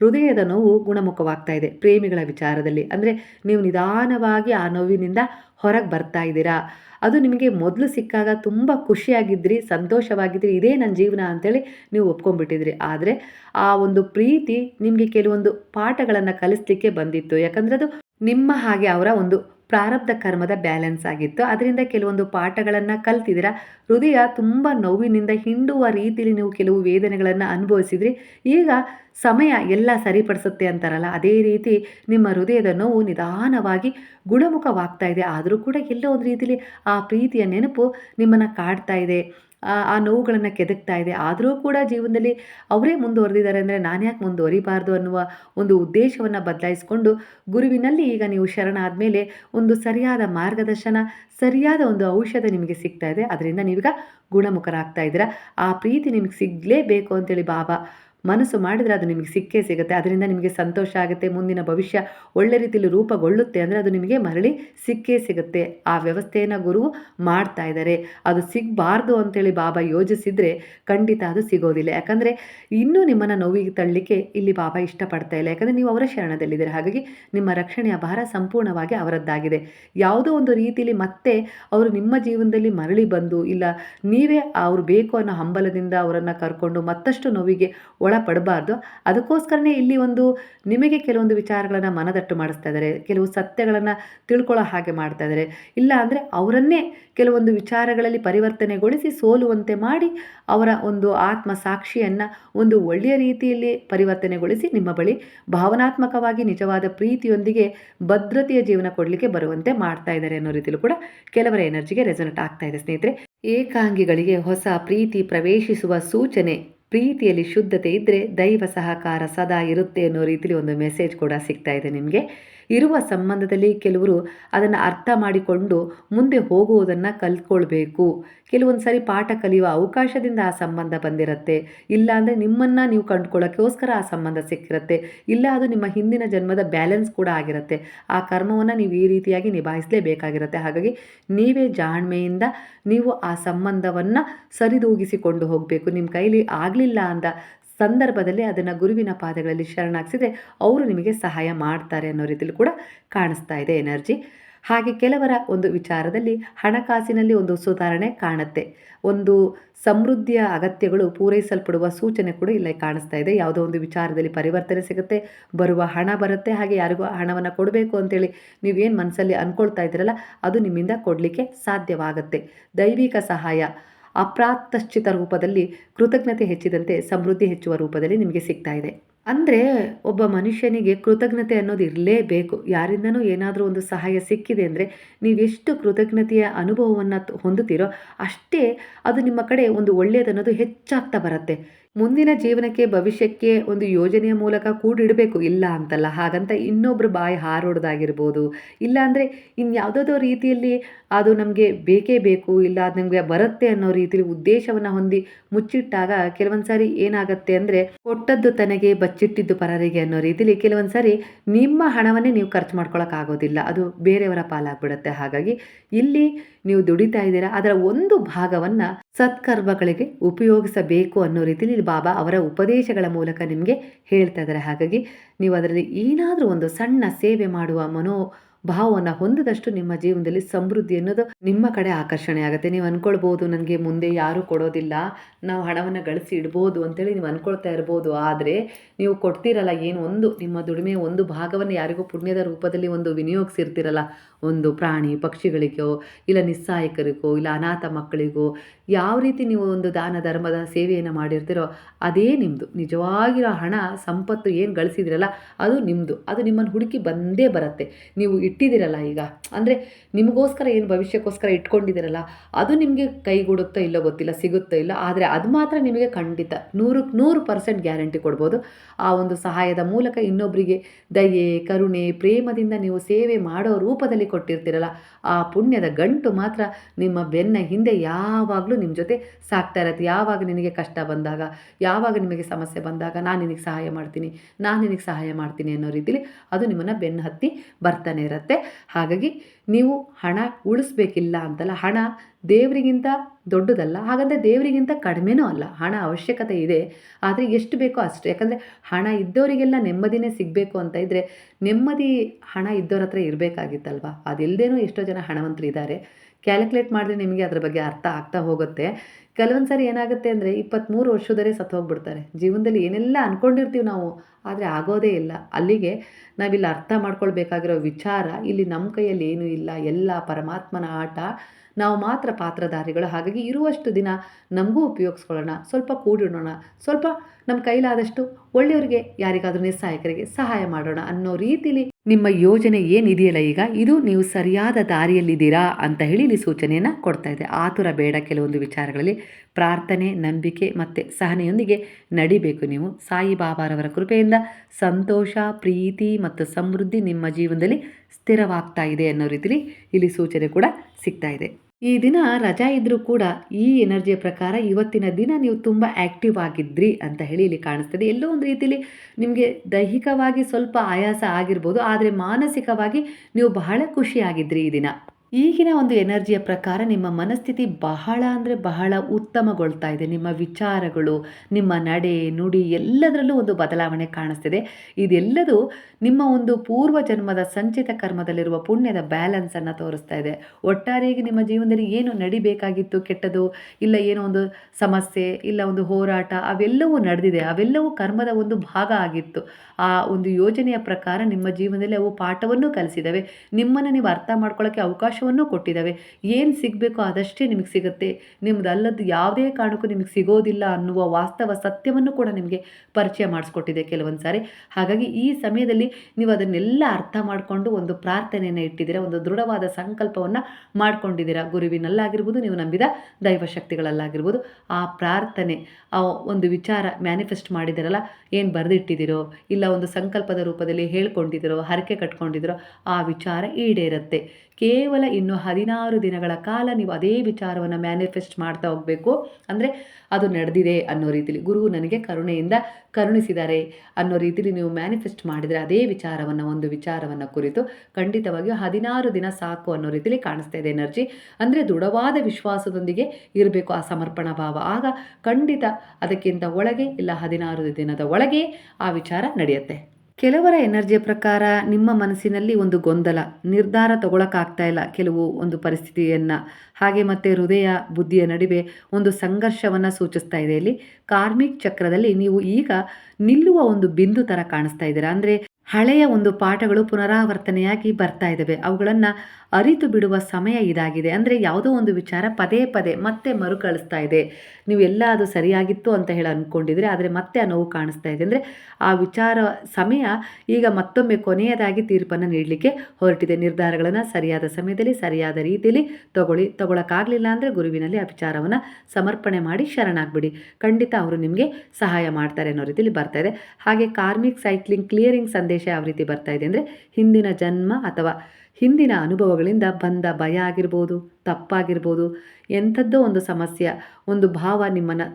ಹೃದಯದ ನೋವು ಗುಣಮುಖವಾಗ್ತಾ ಇದೆ ಪ್ರೇಮಿಗಳ ವಿಚಾರದಲ್ಲಿ. ಅಂದರೆ ನೀವು ನಿಧಾನವಾಗಿ ಆ ನೋವಿನಿಂದ ಹೊರಗೆ ಬರ್ತಾ ಇದ್ದೀರಾ? ಅದು ನಿಮಗೆ ಮೊದಲು ಸಿಕ್ಕಾಗ ತುಂಬ ಖುಷಿಯಾಗಿದ್ರಿ, ಸಂತೋಷವಾಗಿದ್ರಿ, ಇದೇ ನನ್ನ ಜೀವನ ಅಂತೇಳಿ ನೀವು ಒಪ್ಕೊಂಡ್ಬಿಟ್ಟಿದ್ರಿ. ಆದರೆ ಆ ಒಂದು ಪ್ರೀತಿ ನಿಮಗೆ ಕೆಲವೊಂದು ಪಾಠಗಳನ್ನು ಕಲಿಸ್ಲಿಕ್ಕೆ ಬಂದಿತ್ತು. ಯಾಕಂದರೆ ಅದು ನಿಮ್ಮ ಹಾಗೆ ಅವರ ಒಂದು ಪ್ರಾರಬ್ಧ ಕರ್ಮದ ಬ್ಯಾಲೆನ್ಸ್ ಆಗಿತ್ತು. ಅದರಿಂದ ಕೆಲವೊಂದು ಪಾಠಗಳನ್ನು ಕಲ್ತಿದ್ದೀರಾ? ಹೃದಯ ತುಂಬ ನೋವಿನಿಂದ ಹಿಂಡುವ ರೀತಿಯಲ್ಲಿ ನೀವು ಕೆಲವು ವೇದನೆಗಳನ್ನು ಅನುಭವಿಸಿದ್ರಿ. ಈಗ ಸಮಯ ಎಲ್ಲ ಸರಿಪಡಿಸುತ್ತೆ ಅಂತಾರಲ್ಲ, ಅದೇ ರೀತಿ ನಿಮ್ಮ ಹೃದಯದ ನೋವು ನಿಧಾನವಾಗಿ ಗುಣಮುಖವಾಗ್ತಾ ಇದೆ. ಆದರೂ ಕೂಡ ಎಲ್ಲೋ ಒಂದು ರೀತಿಯಲ್ಲಿ ಆ ಪ್ರೀತಿಯ ನೆನಪು ನಿಮ್ಮನ್ನು ಕಾಡ್ತಾ ಇದೆ, ಆ ನೋವುಗಳನ್ನು ಕೆದಕ್ತಾ ಇದೆ. ಆದರೂ ಕೂಡ ಜೀವನದಲ್ಲಿ ಅವರೇ ಮುಂದುವರೆದಿದ್ದಾರೆ ಅಂದರೆ ನಾನು ಯಾಕೆ ಮುಂದುವರಿಬಾರ್ದು ಅನ್ನುವ ಒಂದು ಉದ್ದೇಶವನ್ನು ಬದಲಾಯಿಸಿಕೊಂಡು ಗುರುವಿನಲ್ಲಿ ಈಗ ನೀವು ಶರಣಾದ ಮೇಲೆ ಒಂದು ಸರಿಯಾದ ಮಾರ್ಗದರ್ಶನ, ಸರಿಯಾದ ಒಂದು ಔಷಧ ನಿಮಗೆ ಸಿಗ್ತಾ ಇದೆ. ಅದರಿಂದ ನೀವೀಗ ಗುಣಮುಖರಾಗ್ತಾ ಇದ್ದೀರಾ. ಆ ಪ್ರೀತಿ ನಿಮಗೆ ಸಿಗಲೇಬೇಕು ಅಂತೇಳಿ ಬಾಬಾ ಮನಸ್ಸು ಮಾಡಿದರೆ ಅದು ನಿಮಗೆ ಸಿಕ್ಕೇ ಸಿಗುತ್ತೆ. ಅದರಿಂದ ನಿಮಗೆ ಸಂತೋಷ ಆಗುತ್ತೆ. ಮುಂದಿನ ಭವಿಷ್ಯ ಒಳ್ಳೆ ರೀತಿಯಲ್ಲಿ ರೂಪಗೊಳ್ಳುತ್ತೆ ಅಂದರೆ ಅದು ನಿಮಗೆ ಮರಳಿ ಸಿಕ್ಕೇ ಸಿಗುತ್ತೆ. ಆ ವ್ಯವಸ್ಥೆಯನ್ನು ಗುರು ಮಾಡ್ತಾ ಇದ್ದಾರೆ. ಅದು ಸಿಗಬಾರ್ದು ಅಂತೇಳಿ ಬಾಬಾ ಯೋಜಿಸಿದರೆ ಖಂಡಿತ ಅದು ಸಿಗೋದಿಲ್ಲ. ಯಾಕಂದರೆ ಇನ್ನೂ ನಿಮ್ಮನ್ನು ನೋವಿಗೆ ತಳ್ಳಲಿಕ್ಕೆ ಇಲ್ಲಿ ಬಾಬಾ ಇಷ್ಟಪಡ್ತಾ ಇಲ್ಲ. ಯಾಕಂದರೆ ನೀವು ಅವರ ಶರಣದಲ್ಲಿದ್ದೀರಿ. ಹಾಗಾಗಿ ನಿಮ್ಮ ರಕ್ಷಣೆಯ ಭಾರ ಸಂಪೂರ್ಣವಾಗಿ ಅವರದ್ದಾಗಿದೆ. ಯಾವುದೋ ಒಂದು ರೀತಿಯಲ್ಲಿ ಮತ್ತೆ ಅವರು ನಿಮ್ಮ ಜೀವನದಲ್ಲಿ ಮರಳಿ ಬಂದು ಇಲ್ಲ, ನೀವೇ ಅವ್ರು ಬೇಕು ಅನ್ನೋ ಹಂಬಲದಿಂದ ಅವರನ್ನು ಕರ್ಕೊಂಡು ಮತ್ತಷ್ಟು ನೋವಿಗೆ ಒಳ ಪಡಬಾರ್ದು. ಅದಕ್ಕೋಸ್ಕರನೇ ಇಲ್ಲಿ ಒಂದು ನಿಮಗೆ ಕೆಲವೊಂದು ವಿಚಾರಗಳನ್ನು ಮನದಟ್ಟು ಮಾಡಿಸ್ತಾ ಇದ್ದಾರೆ. ಕೆಲವು ಸತ್ಯಗಳನ್ನು ತಿಳ್ಕೊಳ್ಳೋ ಹಾಗೆ ಮಾಡ್ತಾ ಇದ್ದಾರೆ. ಇಲ್ಲ ಅಂದರೆ ಅವರನ್ನೇ ಕೆಲವೊಂದು ವಿಚಾರಗಳಲ್ಲಿ ಪರಿವರ್ತನೆಗೊಳಿಸಿ ಸೋಲುವಂತೆ ಮಾಡಿ ಅವರ ಒಂದು ಆತ್ಮ ಸಾಕ್ಷಿಯನ್ನು ಒಂದು ಒಳ್ಳೆಯ ರೀತಿಯಲ್ಲಿ ಪರಿವರ್ತನೆಗೊಳಿಸಿ ನಿಮ್ಮ ಬಳಿ ಭಾವನಾತ್ಮಕವಾಗಿ ನಿಜವಾದ ಪ್ರೀತಿಯೊಂದಿಗೆ ಭದ್ರತೆಯ ಜೀವನ ಕೊಡಲಿಕ್ಕೆ ಬರುವಂತೆ ಮಾಡ್ತಾ ಇದ್ದಾರೆ ಅನ್ನೋ ರೀತಿಯಲ್ಲೂ ಕೂಡ ಕೆಲವರ ಎನರ್ಜಿಗೆ ರೆಸಲ್ಟ್ ಆಗ್ತಾ ಇದೆ ಸ್ನೇಹಿತರೆ. ಏಕಾಂಗಿಗಳಿಗೆ ಹೊಸ ಪ್ರೀತಿ ಪ್ರವೇಶಿಸುವ ಸೂಚನೆ ಪ್ರೀತಿಯಲ್ಲಿ ಶುದ್ಧತೆ ಇದ್ದರೆ ದೈವ ಸಹಕಾರ ಸದಾ ಇರುತ್ತೆ ಅನ್ನೋ ರೀತಿಯಲ್ಲಿ ಒಂದು ಮೆಸೇಜ್ ಕೂಡ ಸಿಗ್ತಾ ಇದೆ ನಿಮಗೆ. ಇರುವ ಸಂಬಂಧದಲ್ಲಿ ಕೆಲವರು ಅದನ್ನು ಅರ್ಥ ಮಾಡಿಕೊಂಡು ಮುಂದೆ ಹೋಗುವುದನ್ನು ಕಲ್ತ್ಕೊಳ್ಬೇಕು. ಕೆಲವೊಂದು ಸರಿ ಪಾಠ ಕಲಿಯುವ ಅವಕಾಶದಿಂದ ಆ ಸಂಬಂಧ ಬಂದಿರುತ್ತೆ. ಇಲ್ಲ ಅಂದರೆ ನಿಮ್ಮನ್ನು ನೀವು ಕಂಡುಕೊಳ್ಳೋಕ್ಕೋಸ್ಕರ ಆ ಸಂಬಂಧ ಸಿಕ್ಕಿರುತ್ತೆ. ಇಲ್ಲ ಅದು ನಿಮ್ಮ ಹಿಂದಿನ ಜನ್ಮದ ಬ್ಯಾಲೆನ್ಸ್ ಕೂಡ ಆಗಿರುತ್ತೆ. ಆ ಕರ್ಮವನ್ನು ನೀವು ಈ ರೀತಿಯಾಗಿ ನಿಭಾಯಿಸಲೇಬೇಕಾಗಿರುತ್ತೆ. ಹಾಗಾಗಿ ನೀವೇ ಜಾಣ್ಮೆಯಿಂದ ನೀವು ಆ ಸಂಬಂಧವನ್ನು ಸರಿದೂಗಿಸಿಕೊಂಡು ಹೋಗಬೇಕು. ನಿಮ್ಮ ಕೈಲಿ ಆಗಲಿಲ್ಲ ಅಂತ ಸಂದರ್ಭದಲ್ಲಿ ಅದನ್ನು ಗುರುವಿನ ಪಾದಗಳಲ್ಲಿ ಶರಣಾಗಿಸಿದ್ರೆ ಅವರು ನಿಮಗೆ ಸಹಾಯ ಮಾಡ್ತಾರೆ ಅನ್ನೋ ರೀತಿಯಲ್ಲಿ ಕೂಡ ಕಾಣಿಸ್ತಾ ಇದೆ ಎನರ್ಜಿ. ಹಾಗೆ ಕೆಲವರ ಒಂದು ವಿಚಾರದಲ್ಲಿ ಹಣಕಾಸಿನಲ್ಲಿ ಒಂದು ಸುಧಾರಣೆ ಕಾಣುತ್ತೆ. ಒಂದು ಸಮೃದ್ಧಿಯ ಅಗತ್ಯಗಳು ಪೂರೈಸಲ್ಪಡುವ ಸೂಚನೆ ಕೂಡ ಇಲ್ಲಿ ಕಾಣಿಸ್ತಾ ಇದೆ. ಯಾವುದೋ ಒಂದು ವಿಚಾರದಲ್ಲಿ ಪರಿವರ್ತನೆ ಸಿಗುತ್ತೆ, ಬರುವ ಹಣ ಬರುತ್ತೆ, ಹಾಗೆ ಯಾರಿಗೂ ಹಣವನ್ನು ಕೊಡಬೇಕು ಅಂತೇಳಿ ನೀವೇನು ಮನಸ್ಸಲ್ಲಿ ಅಂದ್ಕೊಳ್ತಾ ಇದ್ದೀರಲ್ಲ, ಅದು ನಿಮ್ಮಿಂದ ಕೊಡಲಿಕ್ಕೆ ಸಾಧ್ಯವಾಗುತ್ತೆ. ದೈವಿಕ ಸಹಾಯ ಅಪ್ರಾತಶ್ಚಿತ ರೂಪದಲ್ಲಿ ಕೃತಜ್ಞತೆ ಹೆಚ್ಚಿದಂತೆ ಸಮೃದ್ಧಿ ಹೆಚ್ಚುವ ರೂಪದಲ್ಲಿ ನಿಮಗೆ ಸಿಗ್ತಾ ಇದೆ. ಅಂದರೆ ಒಬ್ಬ ಮನುಷ್ಯನಿಗೆ ಕೃತಜ್ಞತೆ ಅನ್ನೋದು ಇರಲೇಬೇಕು. ಯಾರಿಂದನೂ ಏನಾದರೂ ಒಂದು ಸಹಾಯ ಸಿಕ್ಕಿದೆ ಅಂದರೆ ನೀವೆಷ್ಟು ಕೃತಜ್ಞತೆಯ ಅನುಭವವನ್ನು ಹೊಂದುತ್ತೀರೋ ಅಷ್ಟೇ ಅದು ನಿಮ್ಮ ಕಡೆ ಒಂದು ಒಳ್ಳೆಯದನ್ನೋದು ಹೆಚ್ಚಾಗ್ತಾ ಬರುತ್ತೆ. ಮುಂದಿನ ಜೀವನಕ್ಕೆ ಭವಿಷ್ಯಕ್ಕೆ ಒಂದು ಯೋಜನೆಯ ಮೂಲಕ ಕೂಡಿಡಬೇಕು. ಇಲ್ಲ ಅಂತಲ್ಲ, ಹಾಗಂತ ಇನ್ನೊಬ್ಬರು ಬಾಯಿ ಹಾರೋಡ್ದಾಗಿರ್ಬೋದು. ಇಲ್ಲ ಅಂದರೆ ಇನ್ಯಾವುದಾದೋ ರೀತಿಯಲ್ಲಿ ಅದು ನಮಗೆ ಬೇಕೇ ಬೇಕು, ಇಲ್ಲ ಅದು ನಮಗೆ ಬರುತ್ತೆ ಅನ್ನೋ ರೀತಿಯಲ್ಲಿ ಉದ್ದೇಶವನ್ನು ಹೊಂದಿ ಮುಚ್ಚಿಟ್ಟಾಗ ಕೆಲವೊಂದು ಸಾರಿ ಏನಾಗುತ್ತೆ ಅಂದರೆ ಕೊಟ್ಟದ್ದು ತನಗೆ ಬಚ್ಚಿಟ್ಟಿದ್ದು ಪರರಿಗೆ ಅನ್ನೋ ರೀತಿಯಲ್ಲಿ ಕೆಲವೊಂದು ಸಾರಿ ನಿಮ್ಮ ಹಣವನ್ನೇ ನೀವು ಖರ್ಚು ಮಾಡ್ಕೊಳ್ಳೋಕ್ಕಾಗೋದಿಲ್ಲ ಅದು ಬೇರೆಯವರ ಪಾಲಾಗ್ಬಿಡುತ್ತೆ. ಹಾಗಾಗಿ ಇಲ್ಲಿ ನೀವು ದುಡಿತಾ ಇದ್ದೀರಾ, ಅದರ ಒಂದು ಭಾಗವನ್ನು ಸತ್ಕರ್ಮಗಳಿಗೆ ಉಪಯೋಗಿಸಬೇಕು ಅನ್ನೋ ರೀತಿಯಲ್ಲಿ ಬಾಬಾ ಅವರ ಉಪದೇಶಗಳ ಮೂಲಕ ನಿಮಗೆ ಹೇಳ್ತಾ ಇದ್ದಾರೆ. ಹಾಗಾಗಿ ನೀವು ಅದರಲ್ಲಿ ಏನಾದರೂ ಒಂದು ಸಣ್ಣ ಸೇವೆ ಮಾಡುವ ಮನೋ ಭಾವವನ್ನು ಹೊಂದದಷ್ಟು ನಿಮ್ಮ ಜೀವನದಲ್ಲಿ ಸಮೃದ್ಧಿ ಅನ್ನೋದು ನಿಮ್ಮ ಕಡೆ ಆಕರ್ಷಣೆ ಆಗುತ್ತೆ. ನೀವು ಅಂದ್ಕೊಳ್ಬೋದು ನನಗೆ ಮುಂದೆ ಯಾರೂ ಕೊಡೋದಿಲ್ಲ. ನಾವು ಹಣವನ್ನು ಗಳಿಸಿ ಇಡ್ಬೋದು ಅಂತೇಳಿ ನೀವು ಅಂದ್ಕೊಳ್ತಾ ಇರ್ಬೋದು. ಆದರೆ ನೀವು ಕೊಡ್ತೀರಲ್ಲ, ಏನು ಒಂದು ನಿಮ್ಮ ದುಡಿಮೆ ಒಂದು ಭಾಗವನ್ನು ಯಾರಿಗೂ ಪುಣ್ಯದ ರೂಪದಲ್ಲಿ ಒಂದು ವಿನಿಯೋಗಿಸಿರ್ತೀರಲ್ಲ ಒಂದು ಪ್ರಾಣಿ ಪಕ್ಷಿಗಳಿಗೋ, ಇಲ್ಲ ನಿಸ್ಸಹಾಯಕರಿಗೋ ಇಲ್ಲ ಅನಾಥ ಮಕ್ಕಳಿಗೋ, ಯಾವ ರೀತಿ ನೀವು ಒಂದು ದಾನ ಧರ್ಮದ ಸೇವೆಯನ್ನು ಮಾಡಿರ್ತೀರೋ ಅದೇ ನಿಮ್ಮದು ನಿಜವಾಗಿರೋ ಹಣ, ಸಂಪತ್ತು ಏನು ಗಳಿಸಿದಿರಲ್ಲ ಅದು ನಿಮ್ಮದು ಅದು ನಿಮ್ಮನ್ನು ಹುಡುಕಿ ಬಂದೇ ಬರುತ್ತೆ. ನೀವು ಇಟ್ಟಿದ್ದೀರಲ್ಲ ಈಗ. ಅಂದರೆ ನಿಮಗೋಸ್ಕರ ಏನು ಭವಿಷ್ಯಕ್ಕೋಸ್ಕರ ಇಟ್ಕೊಂಡಿದ್ದೀರಲ್ಲ, ಅದು ನಿಮಗೆ ಕೈಗೂಡುತ್ತೋ ಇಲ್ಲೋ ಗೊತ್ತಿಲ್ಲ, ಸಿಗುತ್ತೋ ಇಲ್ಲ, ಆದರೆ ಅದು ಮಾತ್ರ ನಿಮಗೆ ಖಂಡಿತ ನೂರಕ್ಕೆ ನೂರು ಪರ್ಸೆಂಟ್ ಗ್ಯಾರಂಟಿ ಕೊಡ್ಬೋದು. ಆ ಒಂದು ಸಹಾಯದ ಮೂಲಕ ಇನ್ನೊಬ್ಬರಿಗೆ ದಯೆ, ಕರುಣೆ, ಪ್ರೇಮದಿಂದ ನೀವು ಸೇವೆ ಮಾಡೋ ರೂಪದಲ್ಲಿ ಕೊಟ್ಟಿರ್ತೀರಲ್ಲ, ಆ ಪುಣ್ಯದ ಗಂಟು ಮಾತ್ರ ನಿಮ್ಮ ಬೆನ್ನ ಹಿಂದೆ ಯಾವಾಗಲೂ ನಿಮ್ಮ ಜೊತೆ ಸಾಕ್ತಾ ಇರತ್ತೆ. ಯಾವಾಗ ನಿನಗೆ ಕಷ್ಟ ಬಂದಾಗ, ಯಾವಾಗ ನಿಮಗೆ ಸಮಸ್ಯೆ ಬಂದಾಗ ನಾನು ನಿನಗೆ ಸಹಾಯ ಮಾಡ್ತೀನಿ, ನಾನು ನಿನಗೆ ಸಹಾಯ ಮಾಡ್ತೀನಿ ಅನ್ನೋ ರೀತಿಲಿ ಅದು ನಿಮ್ಮನ್ನು ಬೆನ್ನು ಹತ್ತಿ ಬರ್ತಾನೆ ಇರುತ್ತೆ. ಹಾಗಾಗಿ ನೀವು ಹಣ ಉಳಿಸ್ಬೇಕಿಲ್ಲ ಅಂತಲ್ಲ, ಹಣ ದೇವರಿಗಿಂತ ದೊಡ್ಡದಲ್ಲ, ಹಾಗಂದರೆ ದೇವರಿಗಿಂತ ಕಡಿಮೆನೂ ಅಲ್ಲ, ಹಣ ಅವಶ್ಯಕತೆ ಇದೆ. ಆದರೆ ಎಷ್ಟು ಬೇಕೋ ಅಷ್ಟು, ಯಾಕಂದರೆ ಹಣ ಇದ್ದವರಿಗೆಲ್ಲ ನೆಮ್ಮದಿನೇ ಸಿಗಬೇಕು ಅಂತ ಇದ್ದರೆ ನೆಮ್ಮದಿ ಹಣ ಇದ್ದವ್ರ ಹತ್ರ ಇರಬೇಕಾಗಿತ್ತಲ್ವ? ಅದಿಲ್ಲದೇನೂ ಎಷ್ಟೋ ಜನ ಹಣವಂತರು ಇದ್ದಾರೆ ಕ್ಯಾಲ್ಕುಲೇಟ್ ಮಾಡಿದ್ರೆ ನಿಮಗೆ ಅದರ ಬಗ್ಗೆ ಅರ್ಥ ಆಗ್ತಾ ಹೋಗುತ್ತೆ. ಕೆಲವೊಂದು ಸಾರಿ ಏನಾಗುತ್ತೆ ಅಂದರೆ ಇಪ್ಪತ್ತ್ಮೂರು ವರ್ಷದವರೇ ಸತ್ತು ಹೋಗ್ಬಿಡ್ತಾರೆ ಜೀವನದಲ್ಲಿ ಏನೆಲ್ಲ ಅಂದ್ಕೊಂಡಿರ್ತೀವಿ ನಾವು, ಆದರೆ ಆಗೋದೇ ಇಲ್ಲ. ಅಲ್ಲಿಗೆ ನಾವಿಲ್ಲಿ ಅರ್ಥ ಮಾಡ್ಕೊಳ್ಬೇಕಾಗಿರೋ ವಿಚಾರ ಇಲ್ಲಿ ನಮ್ಮ ಕೈಯಲ್ಲಿ ಏನೂ ಇಲ್ಲ. ಎಲ್ಲ ಪರಮಾತ್ಮನ ಆಟ. ನಾವು ಮಾತ್ರ ಪಾತ್ರಧಾರಿಗಳು. ಹಾಗಾಗಿ ಇರುವಷ್ಟು ದಿನ ನಮಗೂ ಉಪಯೋಗಿಸ್ಕೊಳ್ಳೋಣ. ಸ್ವಲ್ಪ ಕೂಡಿಡೋಣ. ಸ್ವಲ್ಪ ನಮ್ಮ ಕೈಲಾದಷ್ಟು ಒಳ್ಳೆಯವರಿಗೆ, ಯಾರಿಗಾದ್ರೂ ನಿಸ್ಸಹಾಯಕರಿಗೆ ಸಹಾಯ ಮಾಡೋಣ ಅನ್ನೋ ರೀತಿಲಿ ನಿಮ್ಮ ಯೋಜನೆ ಏನಿದೆಯಲ್ಲ ಈಗ? ಇದು ನೀವು ಸರಿಯಾದ ದಾರಿಯಲ್ಲಿದ್ದೀರಾ ಅಂತ ಹೇಳಿ ಇಲ್ಲಿ ಸೂಚನೆಯನ್ನು ಕೊಡ್ತಾ ಇದೆ. ಆತುರ ಬೇಡ ಕೆಲವೊಂದು ವಿಚಾರಗಳಲ್ಲಿ. ಪ್ರಾರ್ಥನೆ, ನಂಬಿಕೆ ಮತ್ತು ಸಹನೆಯೊಂದಿಗೆ ನಡಿಬೇಕು ನೀವು. ಸಾಯಿಬಾಬಾರವರ ಕೃಪೆಯಿಂದ ಸಂತೋಷ, ಪ್ರೀತಿ ಮತ್ತು ಸಮೃದ್ಧಿ ನಿಮ್ಮ ಜೀವನದಲ್ಲಿ ಸ್ಥಿರವಾಗ್ತಾ ಇದೆ ಅನ್ನೋ ರೀತಿಲಿ ಇಲ್ಲಿ ಸೂಚನೆ ಕೂಡ ಸಿಗ್ತಾ ಇದೆ. ಈ ದಿನ ರಜಾ ಇದ್ದರೂ ಕೂಡ ಈ ಎನರ್ಜಿಯ ಪ್ರಕಾರ ಇವತ್ತಿನ ದಿನ ನೀವು ತುಂಬ ಆ್ಯಕ್ಟಿವ್ ಆಗಿದ್ರಿ ಅಂತ ಹೇಳಿ ಇಲ್ಲಿ ಕಾಣಿಸ್ತದೆ. ಎಲ್ಲೋ ಒಂದು ರೀತಿಯಲ್ಲಿ ನಿಮಗೆ ದೈಹಿಕವಾಗಿ ಸ್ವಲ್ಪ ಆಯಾಸ ಆಗಿರ್ಬೋದು, ಆದರೆ ಮಾನಸಿಕವಾಗಿ ನೀವು ಬಹಳ ಖುಷಿಯಾಗಿದ್ರಿ ಈ ದಿನ. ಈಗಿನ ಒಂದು ಎನರ್ಜಿಯ ಪ್ರಕಾರ ನಿಮ್ಮ ಮನಸ್ಥಿತಿ ಬಹಳ ಅಂದರೆ ಬಹಳ ಉತ್ತಮಗೊಳ್ತಾ ಇದೆ. ನಿಮ್ಮ ವಿಚಾರಗಳು, ನಿಮ್ಮ ನಡೆ, ನುಡಿ ಎಲ್ಲದರಲ್ಲೂ ಒಂದು ಬದಲಾವಣೆ ಕಾಣಿಸ್ತಿದೆ. ಇದೆಲ್ಲದೂ ನಿಮ್ಮ ಒಂದು ಪೂರ್ವ ಜನ್ಮದ ಸಂಚಿತ ಕರ್ಮದಲ್ಲಿರುವ ಪುಣ್ಯದ ಬ್ಯಾಲೆನ್ಸನ್ನು ತೋರಿಸ್ತಾ ಇದೆ. ಒಟ್ಟಾರೆಯಾಗಿ ನಿಮ್ಮ ಜೀವನದಲ್ಲಿ ಏನು ನಡಿಬೇಕಾಗಿತ್ತು, ಕೆಟ್ಟದು, ಇಲ್ಲ ಏನೋ ಒಂದು ಸಮಸ್ಯೆ, ಇಲ್ಲ ಒಂದು ಹೋರಾಟ, ಅವೆಲ್ಲವೂ ನಡೆದಿದೆ. ಅವೆಲ್ಲವೂ ಕರ್ಮದ ಒಂದು ಭಾಗ ಆಗಿತ್ತು. ಆ ಒಂದು ಯೋಜನೆಯ ಪ್ರಕಾರ ನಿಮ್ಮ ಜೀವನದಲ್ಲಿ ಅವು ಪಾಠವನ್ನು ಕಲಿಸಿದ್ದಾವೆ ನಿಮ್ಮನ್ನು ನೀವು ಅರ್ಥ ಮಾಡ್ಕೊಳ್ಳೋಕ್ಕೆ ಅವಕಾಶವನ್ನು ಕೊಟ್ಟಿದ್ದಾವೆ. ಏನು ಸಿಗಬೇಕೋ ಅದಷ್ಟೇ ನಿಮಗೆ ಸಿಗುತ್ತೆ. ನಿಮ್ದು ಅಲ್ಲದ್ದು ಯಾವುದೇ ಕಾರಣಕ್ಕೂ ನಿಮಗೆ ಸಿಗೋದಿಲ್ಲ ಅನ್ನುವ ವಾಸ್ತವ ಸತ್ಯವನ್ನು ಕೂಡ ನಿಮಗೆ ಪರಿಚಯ ಮಾಡಿಸ್ಕೊಟ್ಟಿದೆ ಕೆಲವೊಂದು ಸಾರಿ. ಹಾಗಾಗಿ ಈ ಸಮಯದಲ್ಲಿ ನೀವು ಅದನ್ನೆಲ್ಲ ಅರ್ಥ ಮಾಡಿಕೊಂಡು ಒಂದು ಪ್ರಾರ್ಥನೆಯನ್ನು ಇಟ್ಟಿದ್ದೀರಾ, ಒಂದು ದೃಢವಾದ ಸಂಕಲ್ಪವನ್ನು ಮಾಡಿಕೊಂಡಿದ್ದೀರಾ. ಗುರುವಿನಲ್ಲಾಗಿರ್ಬೋದು, ನೀವು ನಂಬಿದ ದೈವಶಕ್ತಿಗಳಲ್ಲಾಗಿರ್ಬೋದು. ಆ ಪ್ರಾರ್ಥನೆ, ಆ ಒಂದು ವಿಚಾರ ಮ್ಯಾನಿಫೆಸ್ಟ್ ಮಾಡಿದಿರಲ್ಲ ಏನು ಬರೆದಿಟ್ಟಿದ್ದೀರೋ, ಇಲ್ಲ ಒಂದು ಸಂಕಲ್ಪದ ರೂಪದಲ್ಲಿ ಹೇಳ್ಕೊಂಡಿದ್ದೀರೋ, ಹರಕೆ ಕಟ್ಕೊಂಡಿದ್ದೀರೋ, ಆ ವಿಚಾರ ಈಡೇರುತ್ತೆ. ಕೇವಲ ಇನ್ನು ಹದಿನಾರು ದಿನಗಳ ಕಾಲ ನೀವು ಅದೇ ವಿಚಾರವನ್ನು ಮ್ಯಾನಿಫೆಸ್ಟ್ ಮಾಡ್ತಾ ಹೋಗಬೇಕು. ಅಂದರೆ ಅದು ನಡೆದಿದೆ ಅನ್ನೋ ರೀತಿಲಿ. ಗುರು ನನಗೆ ಕರುಣೆಯಿಂದ ಕರುಣಿಸಿದ್ದಾರೆ ಅನ್ನೋ ರೀತಿಲಿ ನೀವು ಮ್ಯಾನಿಫೆಸ್ಟ್ ಮಾಡಿದರೆ ಅದೇ ವಿಚಾರವನ್ನು, ಒಂದು ವಿಚಾರವನ್ನು ಕುರಿತು ಖಂಡಿತವಾಗಿಯೂ ಹದಿನಾರು ದಿನ ಸಾಕು ಅನ್ನೋ ರೀತಿಲಿ ಕಾಣಿಸ್ತಾ ಇದೆ ಎನರ್ಜಿ. ಅಂದರೆ ದೃಢವಾದ ವಿಶ್ವಾಸದೊಂದಿಗೆ ಇರಬೇಕು ಆ ಸಮರ್ಪಣಾ ಭಾವ. ಆಗ ಖಂಡಿತ ಅದಕ್ಕಿಂತ ಒಳಗೆ ಇಲ್ಲ, ಹದಿನಾರು ದಿನದ ಒಳಗೆ ಆ ವಿಚಾರ ನಡೆಯುತ್ತೆ. ಕೆಲವರ ಎನರ್ಜಿಯ ಪ್ರಕಾರ ನಿಮ್ಮ ಮನಸ್ಸಿನಲ್ಲಿ ಒಂದು ಗೊಂದಲ, ನಿರ್ಧಾರ ತಗೊಳಕ್ಕಾಗ್ತಾ ಇಲ್ಲ ಕೆಲವು ಒಂದು ಪರಿಸ್ಥಿತಿಯನ್ನು. ಹಾಗೆ ಮತ್ತೆ ಹೃದಯ, ಬುದ್ಧಿಯ ನಡುವೆ ಒಂದು ಸಂಘರ್ಷವನ್ನು ಸೂಚಿಸ್ತಾ ಇದೆ. ಇಲ್ಲಿ ಕಾರ್ಮಿಕ್ ಚಕ್ರದಲ್ಲಿ ನೀವು ಈಗ ನಿಲ್ಲುವ ಒಂದು ಬಿಂದು ಥರ ಕಾಣಿಸ್ತಾ ಇದ್ದೀರಾ. ಅಂದರೆ ಹಳೆಯ ಒಂದು ಪಾಠಗಳು ಪುನರಾವರ್ತನೆಯಾಗಿ ಬರ್ತಾ ಇದ್ದಾವೆ. ಅವುಗಳನ್ನು ಅರಿತು ಬಿಡುವ ಸಮಯ ಇದಾಗಿದೆ. ಅಂದರೆ ಯಾವುದೋ ಒಂದು ವಿಚಾರ ಪದೇ ಪದೇ ಮತ್ತೆ ಮರುಕಳಿಸ್ತಾ ಇದೆ. ನೀವೆಲ್ಲ ಅದು ಸರಿಯಾಗಿತ್ತು ಅಂತ ಹೇಳಿ ಅಂದ್ಕೊಂಡಿದ್ರೆ ಆದರೆ ಮತ್ತೆ ಆ ನೋವು ಕಾಣಿಸ್ತಾ ಇದೆ. ಅಂದರೆ ಆ ವಿಚಾರ ಸಮಯ ಈಗ ಮತ್ತೊಮ್ಮೆ ಕೊನೆಯದಾಗಿ ತೀರ್ಪನ್ನು ನೀಡಲಿಕ್ಕೆ ಹೊರಟಿದೆ. ನಿರ್ಧಾರಗಳನ್ನು ಸರಿಯಾದ ಸಮಯದಲ್ಲಿ, ಸರಿಯಾದ ರೀತಿಯಲ್ಲಿ ತಗೊಳ್ಳಿ, ತಗೊಳಕ್ಕಾಗಲಿಲ್ಲ ಅಂದರೆ ಗುರುವಿನಲ್ಲಿ ಆ ವಿಚಾರವನ್ನು ಸಮರ್ಪಣೆ ಮಾಡಿ ಶರಣಾಗ್ಬಿಡಿ. ಖಂಡಿತ ಅವರು ನಿಮಗೆ ಸಹಾಯ ಮಾಡ್ತಾರೆ ಅನ್ನೋ ರೀತಿಯಲ್ಲಿ ಬರ್ತಾ ಇದೆ. ಹಾಗೆ ಕಾರ್ಮಿಕ್ ಸೈಕ್ಲಿಂಗ್ ಕ್ಲಿಯರಿಂಗ್ ಸಂದೇಶ ಯಾವ ರೀತಿ ಬರ್ತಾ ಇದೆ ಅಂದರೆ ಹಿಂದಿನ ಜನ್ಮ ಅಥವಾ ಹಿಂದಿನ ಅನುಭವಗಳಿಂದ ಬಂದ ಭಯ ಆಗಿರ್ಬೋದು, ತಪ್ಪಾಗಿರ್ಬೋದು, ಎಂಥದ್ದೋ ಒಂದು ಸಮಸ್ಯೆ, ಒಂದು ಭಾವ ನಿಮ್ಮನ್ನು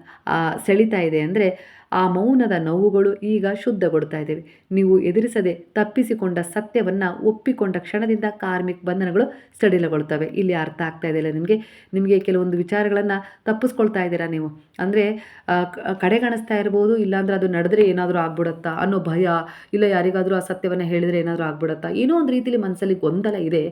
ಸೆಳಿತಾ ಇದೆ. ಅಂದರೆ ಆ ಮೌನದ ನೋವುಗಳು ಈಗ ಶುದ್ಧಗೊಳ್ತಾ ಇದ್ದೇವೆ. ನೀವು ಎದುರಿಸದೆ ತಪ್ಪಿಸಿಕೊಂಡ ಸತ್ಯವನ್ನು ಒಪ್ಪಿಕೊಂಡ ಕ್ಷಣದಿಂದ ಕಾರ್ಮಿಕ ಬಂಧನಗಳು ಸಡಿಲಗೊಳ್ತವೆ. ಇಲ್ಲಿ ಅರ್ಥ ಆಗ್ತಾ ಇದೆಯಲ್ಲ ನಿಮಗೆ? ನಿಮಗೆ ಕೆಲವೊಂದು ವಿಚಾರಗಳನ್ನು ತಪ್ಪಿಸ್ಕೊಳ್ತಾ ಇದ್ದೀರಾ ನೀವು? ಅಂದರೆ ಕಡೆಗಣಿಸ್ತಾ ಇರ್ಬೋದು, ಇಲ್ಲಾಂದರೆ ಅದು ನಡೆದ್ರೆ ಏನಾದರೂ ಆಗ್ಬಿಡುತ್ತಾ? ಅನ್ನೋ ಭಯ, ಇಲ್ಲ ಯಾರಿಗಾದರೂ ಆ ಸತ್ಯವನ್ನು ಹೇಳಿದರೆ ಏನಾದರೂ ಆಗ್ಬಿಡುತ್ತಾ? ಏನೋ ಒಂದು ರೀತಿಯಲ್ಲಿ ಮನಸ್ಸಲ್ಲಿ ಗೊಂದಲ ಇದೆ.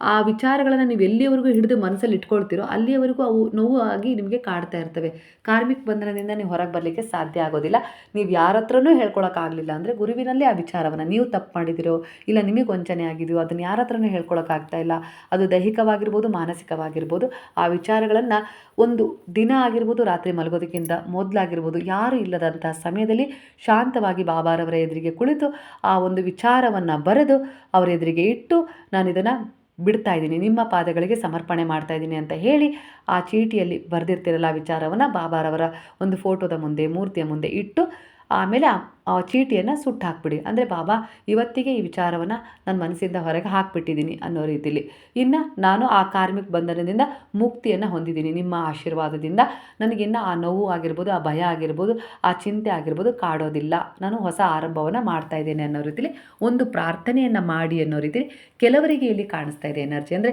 ಆ ವಿಚಾರಗಳನ್ನು ನೀವು ಎಲ್ಲಿಯವರೆಗೂ ಹಿಡಿದು ಮನಸ್ಸಲ್ಲಿ ಇಟ್ಕೊಳ್ತೀರೋ ಅಲ್ಲಿಯವರೆಗೂ ಅವು ನೋವು ಆಗಿ ನಿಮಗೆ ಕಾಡ್ತಾ ಇರ್ತವೆ. ಕಾರ್ಮಿಕ ಬಂಧನದಿಂದ ನೀವು ಹೊರಗೆ ಬರಲಿಕ್ಕೆ ಸಾಧ್ಯ ಆಗೋದಿಲ್ಲ. ನೀವು ಯಾರ ಹತ್ರನೂ ಹೇಳ್ಕೊಳಕ್ಕಾಗಲಿಲ್ಲ ಅಂದರೆ ಗುರುವಿನಲ್ಲೇ ಆ ವಿಚಾರವನ್ನು. ನೀವು ತಪ್ಪು ಮಾಡಿದಿರೋ ಇಲ್ಲ ನಿಮಗೆ ವಂಚನೆ ಆಗಿದೆಯೋ ಅದನ್ನು ಯಾರ ಹತ್ರನೂ ಹೇಳ್ಕೊಳಕ್ಕಾಗ್ತಾ ಇಲ್ಲ. ಅದು ದೈಹಿಕವಾಗಿರ್ಬೋದು, ಮಾನಸಿಕವಾಗಿರ್ಬೋದು, ಆ ವಿಚಾರಗಳನ್ನು ಒಂದು ದಿನ ಆಗಿರ್ಬೋದು, ರಾತ್ರಿ ಮಲಗೋದಕ್ಕಿಂತ ಮೊದಲಾಗಿರ್ಬೋದು, ಯಾರೂ ಇಲ್ಲದಂತಹ ಸಮಯದಲ್ಲಿ ಶಾಂತವಾಗಿ ಬಾಬಾರವರ ಎದುರಿಗೆ ಕುಳಿತು ಆ ಒಂದು ವಿಚಾರವನ್ನು ಬರೆದು ಅವರ ಎದುರಿಗೆ ಇಟ್ಟು ನಾನು ಇದನ್ನು ಬಿಡ್ತಾ ಇದ್ದೀನಿ, ನಿಮ್ಮ ಪಾದಗಳಿಗೆ ಸಮರ್ಪಣೆ ಮಾಡ್ತಾ ಇದ್ದೀನಿ ಅಂತ ಹೇಳಿ ಆ ಚೀಟಿಯಲ್ಲಿ ಬರೆದಿರ್ತಿರಲ್ಲ ವಿಚಾರವನ್ನು, ಬಾಬಾರವರ ಒಂದು ಫೋಟೋದ ಮುಂದೆ, ಮೂರ್ತಿಯ ಮುಂದೆ ಇಟ್ಟು ಆಮೇಲೆ ಚೀಟಿಯನ್ನು ಸುಟ್ಟು ಹಾಕ್ಬಿಡಿ. ಅಂದರೆ ಬಾಬಾ, ಇವತ್ತಿಗೆ ಈ ವಿಚಾರವನ್ನು ನನ್ನ ಮನಸ್ಸಿಂದ ಹೊರಗೆ ಹಾಕ್ಬಿಟ್ಟಿದ್ದೀನಿ ಅನ್ನೋ ರೀತಿಲಿ. ಇನ್ನು ನಾನು ಆ ಕಾರ್ಮಿಕ ಬಂಧನದಿಂದ ಮುಕ್ತಿಯನ್ನು ಹೊಂದಿದ್ದೀನಿ. ನಿಮ್ಮ ಆಶೀರ್ವಾದದಿಂದ ನನಗಿನ್ನು ಆ ನೋವು ಆಗಿರ್ಬೋದು, ಆ ಭಯ ಆಗಿರ್ಬೋದು, ಆ ಚಿಂತೆ ಆಗಿರ್ಬೋದು ಕಾಡೋದಿಲ್ಲ. ನಾನು ಹೊಸ ಆರಂಭವನ್ನು ಮಾಡ್ತಾ ಇದ್ದೇನೆ ಅನ್ನೋ ರೀತಿಲಿ ಒಂದು ಪ್ರಾರ್ಥನೆಯನ್ನು ಮಾಡಿ ಅನ್ನೋ ರೀತಿಲಿ ಕೆಲವರಿಗೆ ಇಲ್ಲಿ ಕಾಣಿಸ್ತಾ ಇದೆ ಎನರ್ಜಿ. ಅಂದರೆ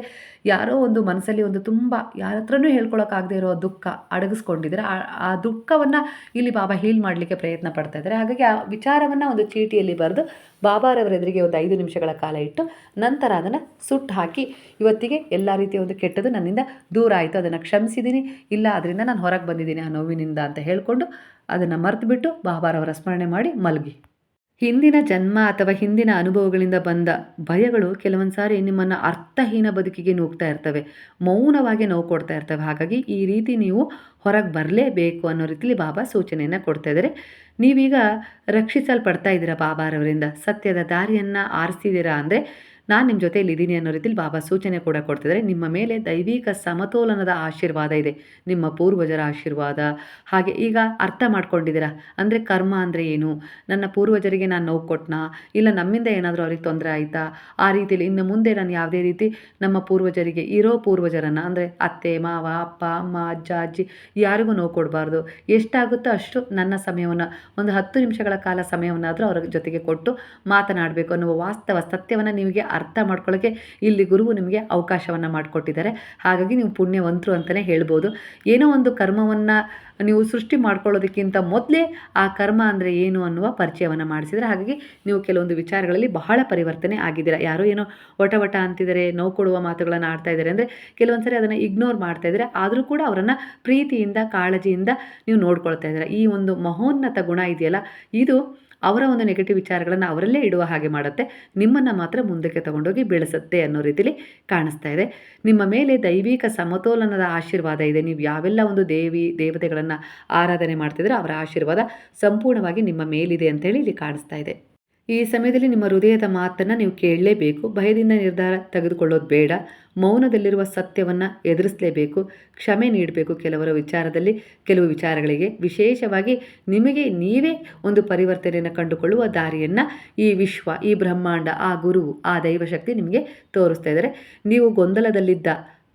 ಯಾರೋ ಒಂದು ಮನಸ್ಸಲ್ಲಿ ಒಂದು ತುಂಬ ಯಾರ ಹತ್ರನೂ ಹೇಳ್ಕೊಳಕ್ಕಾಗದೇ ಇರೋ ದುಃಖ ಅಡಗಿಸ್ಕೊಂಡಿದ್ದಾರೆ. ಆ ದುಃಖವನ್ನು ಇಲ್ಲಿ ಬಾಬಾ ಹೀಲ್ ಮಾಡಲಿಕ್ಕೆ ಪ್ರಯತ್ನ ಪಡ್ತಾ ಇದ್ದಾರೆ. ಹಾಗಾಗಿ ಆ ವಿಚಾರವನ್ನು ಒಂದು ಚೀಟಿಯಲ್ಲಿ ಬರೆದು ಬಾಬಾರವರ ಎದುರಿಗೆ ಒಂದು ಐದು ನಿಮಿಷಗಳ ಕಾಲ ಇಟ್ಟು ನಂತರ ಅದನ್ನು ಸುಟ್ಟು ಹಾಕಿ, ಇವತ್ತಿಗೆ ಎಲ್ಲ ರೀತಿಯ ಒಂದು ಕೆಟ್ಟದ್ದು ನನ್ನಿಂದ ದೂರ ಆಯಿತು, ಅದನ್ನು ಕ್ಷಮಿಸಿದ್ದೀನಿ ಇಲ್ಲ ಅದರಿಂದ ನಾನು ಹೊರಗೆ ಬಂದಿದ್ದೀನಿ ಆ ನೋವಿನಿಂದ ಅಂತ ಹೇಳಿಕೊಂಡು ಅದನ್ನು ಮರೆತುಬಿಟ್ಟು ಬಾಬಾರವರ ಸ್ಮರಣೆ ಮಾಡಿ ಮಲಗಿ. ಹಿಂದಿನ ಜನ್ಮ ಅಥವಾ ಹಿಂದಿನ ಅನುಭವಗಳಿಂದ ಬಂದ ಭಯಗಳು ಕೆಲವೊಂದು ಸಾರಿ ನಿಮ್ಮನ್ನು ಅರ್ಥಹೀನ ಬದುಕಿಗೆ ನೂಗ್ತಾ ಇರ್ತವೆ, ಮೌನವಾಗಿ ನೋವು ಕೊಡ್ತಾ ಇರ್ತವೆ. ಹಾಗಾಗಿ ಈ ರೀತಿ ನೀವು ಹೊರಗೆ ಬರಲೇಬೇಕು ಅನ್ನೋ ರೀತಿಲಿ ಬಾಬಾ ಸೂಚನೆಯನ್ನು ಕೊಡ್ತಾ ಇದ್ದಾರೆ. ನೀವೀಗ ರಕ್ಷಿಸಲ್ಪಡ್ತಾ ಇದ್ದೀರಾ ಬಾಬಾರವರಿಂದ ಸತ್ಯದ ದಾರಿಯನ್ನು ಆರಿಸಿದ್ದೀರಾ ಅಂದರೆ ನಾನು ನಿಮ್ಮ ಜೊತೆಯಲ್ಲಿ ಇದ್ದೀನಿ ಅನ್ನೋ ರೀತಿಲಿ ಬಾಬಾ ಸೂಚನೆ ಕೂಡ ಕೊಡ್ತಿದ್ದಾರೆ ನಿಮ್ಮ ಮೇಲೆ ದೈವಿಕ ಸಮತೋಲನದ ಆಶೀರ್ವಾದ ಇದೆ. ನಿಮ್ಮ ಪೂರ್ವಜರ ಆಶೀರ್ವಾದ. ಹಾಗೆ ಈಗ ಅರ್ಥ ಮಾಡ್ಕೊಂಡಿದ್ದೀರಾ? ಅಂದರೆ ಕರ್ಮ ಅಂದರೆ ಏನು? ನನ್ನ ಪೂರ್ವಜರಿಗೆ ನಾನು ನೋವು ಕೊಟ್ಟನಾ ಇಲ್ಲ ನಮ್ಮಿಂದ ಏನಾದರೂ ಅವ್ರಿಗೆ ತೊಂದರೆ ಆಯಿತಾ? ಆ ರೀತಿಯಲ್ಲಿ ಇನ್ನು ಮುಂದೆ ನಾನು ಯಾವುದೇ ರೀತಿ ನಮ್ಮ ಪೂರ್ವಜರಿಗೆ ಇರೋ ಪೂರ್ವಜರನ್ನು, ಅಂದರೆ ಅತ್ತೆ, ಮಾವ, ಅಪ್ಪ, ಅಮ್ಮ, ಅಜ್ಜ, ಅಜ್ಜಿ ಯಾರಿಗೂ ನೋವು ಕೊಡಬಾರ್ದು. ಎಷ್ಟಾಗುತ್ತೋ ಅಷ್ಟು ನನ್ನ ಸಮಯವನ್ನು, ಒಂದು ಹತ್ತು ನಿಮಿಷಗಳ ಕಾಲ ಸಮಯವನ್ನಾದರೂ ಅವರ ಜೊತೆಗೆ ಕೊಟ್ಟು ಮಾತನಾಡಬೇಕು ಅನ್ನುವ ವಾಸ್ತವ ಸತ್ಯವನ್ನು ನಿಮಗೆ ಅರ್ಥ ಮಾಡ್ಕೊಳ್ಳೋಕ್ಕೆ ಇಲ್ಲಿ ಗುರುವು ನಿಮಗೆ ಅವಕಾಶವನ್ನು ಮಾಡಿಕೊಟ್ಟಿದ್ದಾರೆ. ಹಾಗಾಗಿ ನೀವು ಪುಣ್ಯವಂತರು ಅಂತಲೇ ಹೇಳ್ಬೋದು. ಏನೋ ಒಂದು ಕರ್ಮವನ್ನು ನೀವು ಸೃಷ್ಟಿ ಮಾಡ್ಕೊಳ್ಳೋದಕ್ಕಿಂತ ಮೊದಲೇ ಆ ಕರ್ಮ ಅಂದರೆ ಏನು ಅನ್ನುವ ಪರಿಚಯವನ್ನು ಮಾಡಿಸಿದರೆ ಹಾಗಾಗಿ ನೀವು ಕೆಲವೊಂದು ವಿಚಾರಗಳಲ್ಲಿ ಬಹಳ ಪರಿವರ್ತನೆ ಆಗಿದ್ದೀರ. ಯಾರೋ ಏನೋ ಒಟ ಒಟ ಅಂತಿದ್ದಾರೆ, ನೋವು ಕೊಡುವ ಮಾತುಗಳನ್ನು ಆಡ್ತಾ ಇದ್ದಾರೆ ಅಂದರೆ ಕೆಲವೊಂದು ಸರಿ ಅದನ್ನು ಇಗ್ನೋರ್ ಮಾಡ್ತಾ ಇದ್ದಾರೆ. ಆದರೂ ಕೂಡ ಅವರನ್ನು ಪ್ರೀತಿಯಿಂದ, ಕಾಳಜಿಯಿಂದ ನೀವು ನೋಡ್ಕೊಳ್ತಾ ಇದ್ದೀರ. ಈ ಒಂದು ಮಹೋನ್ನತ ಗುಣ ಇದೆಯಲ್ಲ, ಇದು ಅವರ ಒಂದು ನೆಗೆಟಿವ್ ವಿಚಾರಗಳನ್ನು ಅವರಲ್ಲೇ ಇಡುವ ಹಾಗೆ ಮಾಡುತ್ತೆ. ನಿಮ್ಮನ್ನು ಮಾತ್ರ ಮುಂದಕ್ಕೆ ತಗೊಂಡೋಗಿ ಬೆಳೆಸುತ್ತೆ ಅನ್ನೋ ರೀತಿಲಿ ಕಾಣಿಸ್ತಾ ಇದೆ. ನಿಮ್ಮ ಮೇಲೆ ದೈವಿಕ ಸಮತೋಲನದ ಆಶೀರ್ವಾದ ಇದೆ. ನೀವು ಯಾವೆಲ್ಲ ಒಂದು ದೇವಿ, ದೇವತೆಗಳನ್ನು ಆರಾಧನೆ ಮಾಡ್ತಿದ್ರೆ ಅವರ ಆಶೀರ್ವಾದ ಸಂಪೂರ್ಣವಾಗಿ ನಿಮ್ಮ ಮೇಲಿದೆ ಅಂತೇಳಿ ಇಲ್ಲಿ ಕಾಣಿಸ್ತಾ ಇದೆ. ಈ ಸಮಯದಲ್ಲಿ ನಿಮ್ಮ ಹೃದಯದ ಮಾತನ್ನು ನೀವು ಕೇಳಲೇಬೇಕು. ಭಯದಿಂದ ನಿರ್ಧಾರ ತೆಗೆದುಕೊಳ್ಳೋದು ಬೇಡ. ಮೌನದಲ್ಲಿರುವ ಸತ್ಯವನ್ನು ಎದುರಿಸಲೇಬೇಕು, ಕ್ಷಮೆ ನೀಡಬೇಕು ಕೆಲವರ ವಿಚಾರದಲ್ಲಿ. ಕೆಲವು ವಿಚಾರಗಳಿಗೆ ವಿಶೇಷವಾಗಿ ನಿಮಗೆ ನೀವೇ ಒಂದು ಪರಿವರ್ತನೆಯನ್ನು ಕಂಡುಕೊಳ್ಳುವ ದಾರಿಯನ್ನು ಈ ವಿಶ್ವ, ಈ ಬ್ರಹ್ಮಾಂಡ, ಆ ಗುರು, ಆ ದೈವಶಕ್ತಿ ನಿಮಗೆ ತೋರಿಸ್ತಾ ಇದ್ದಾರೆ ನೀವು ಗೊಂದಲದಲ್ಲಿದ್ದ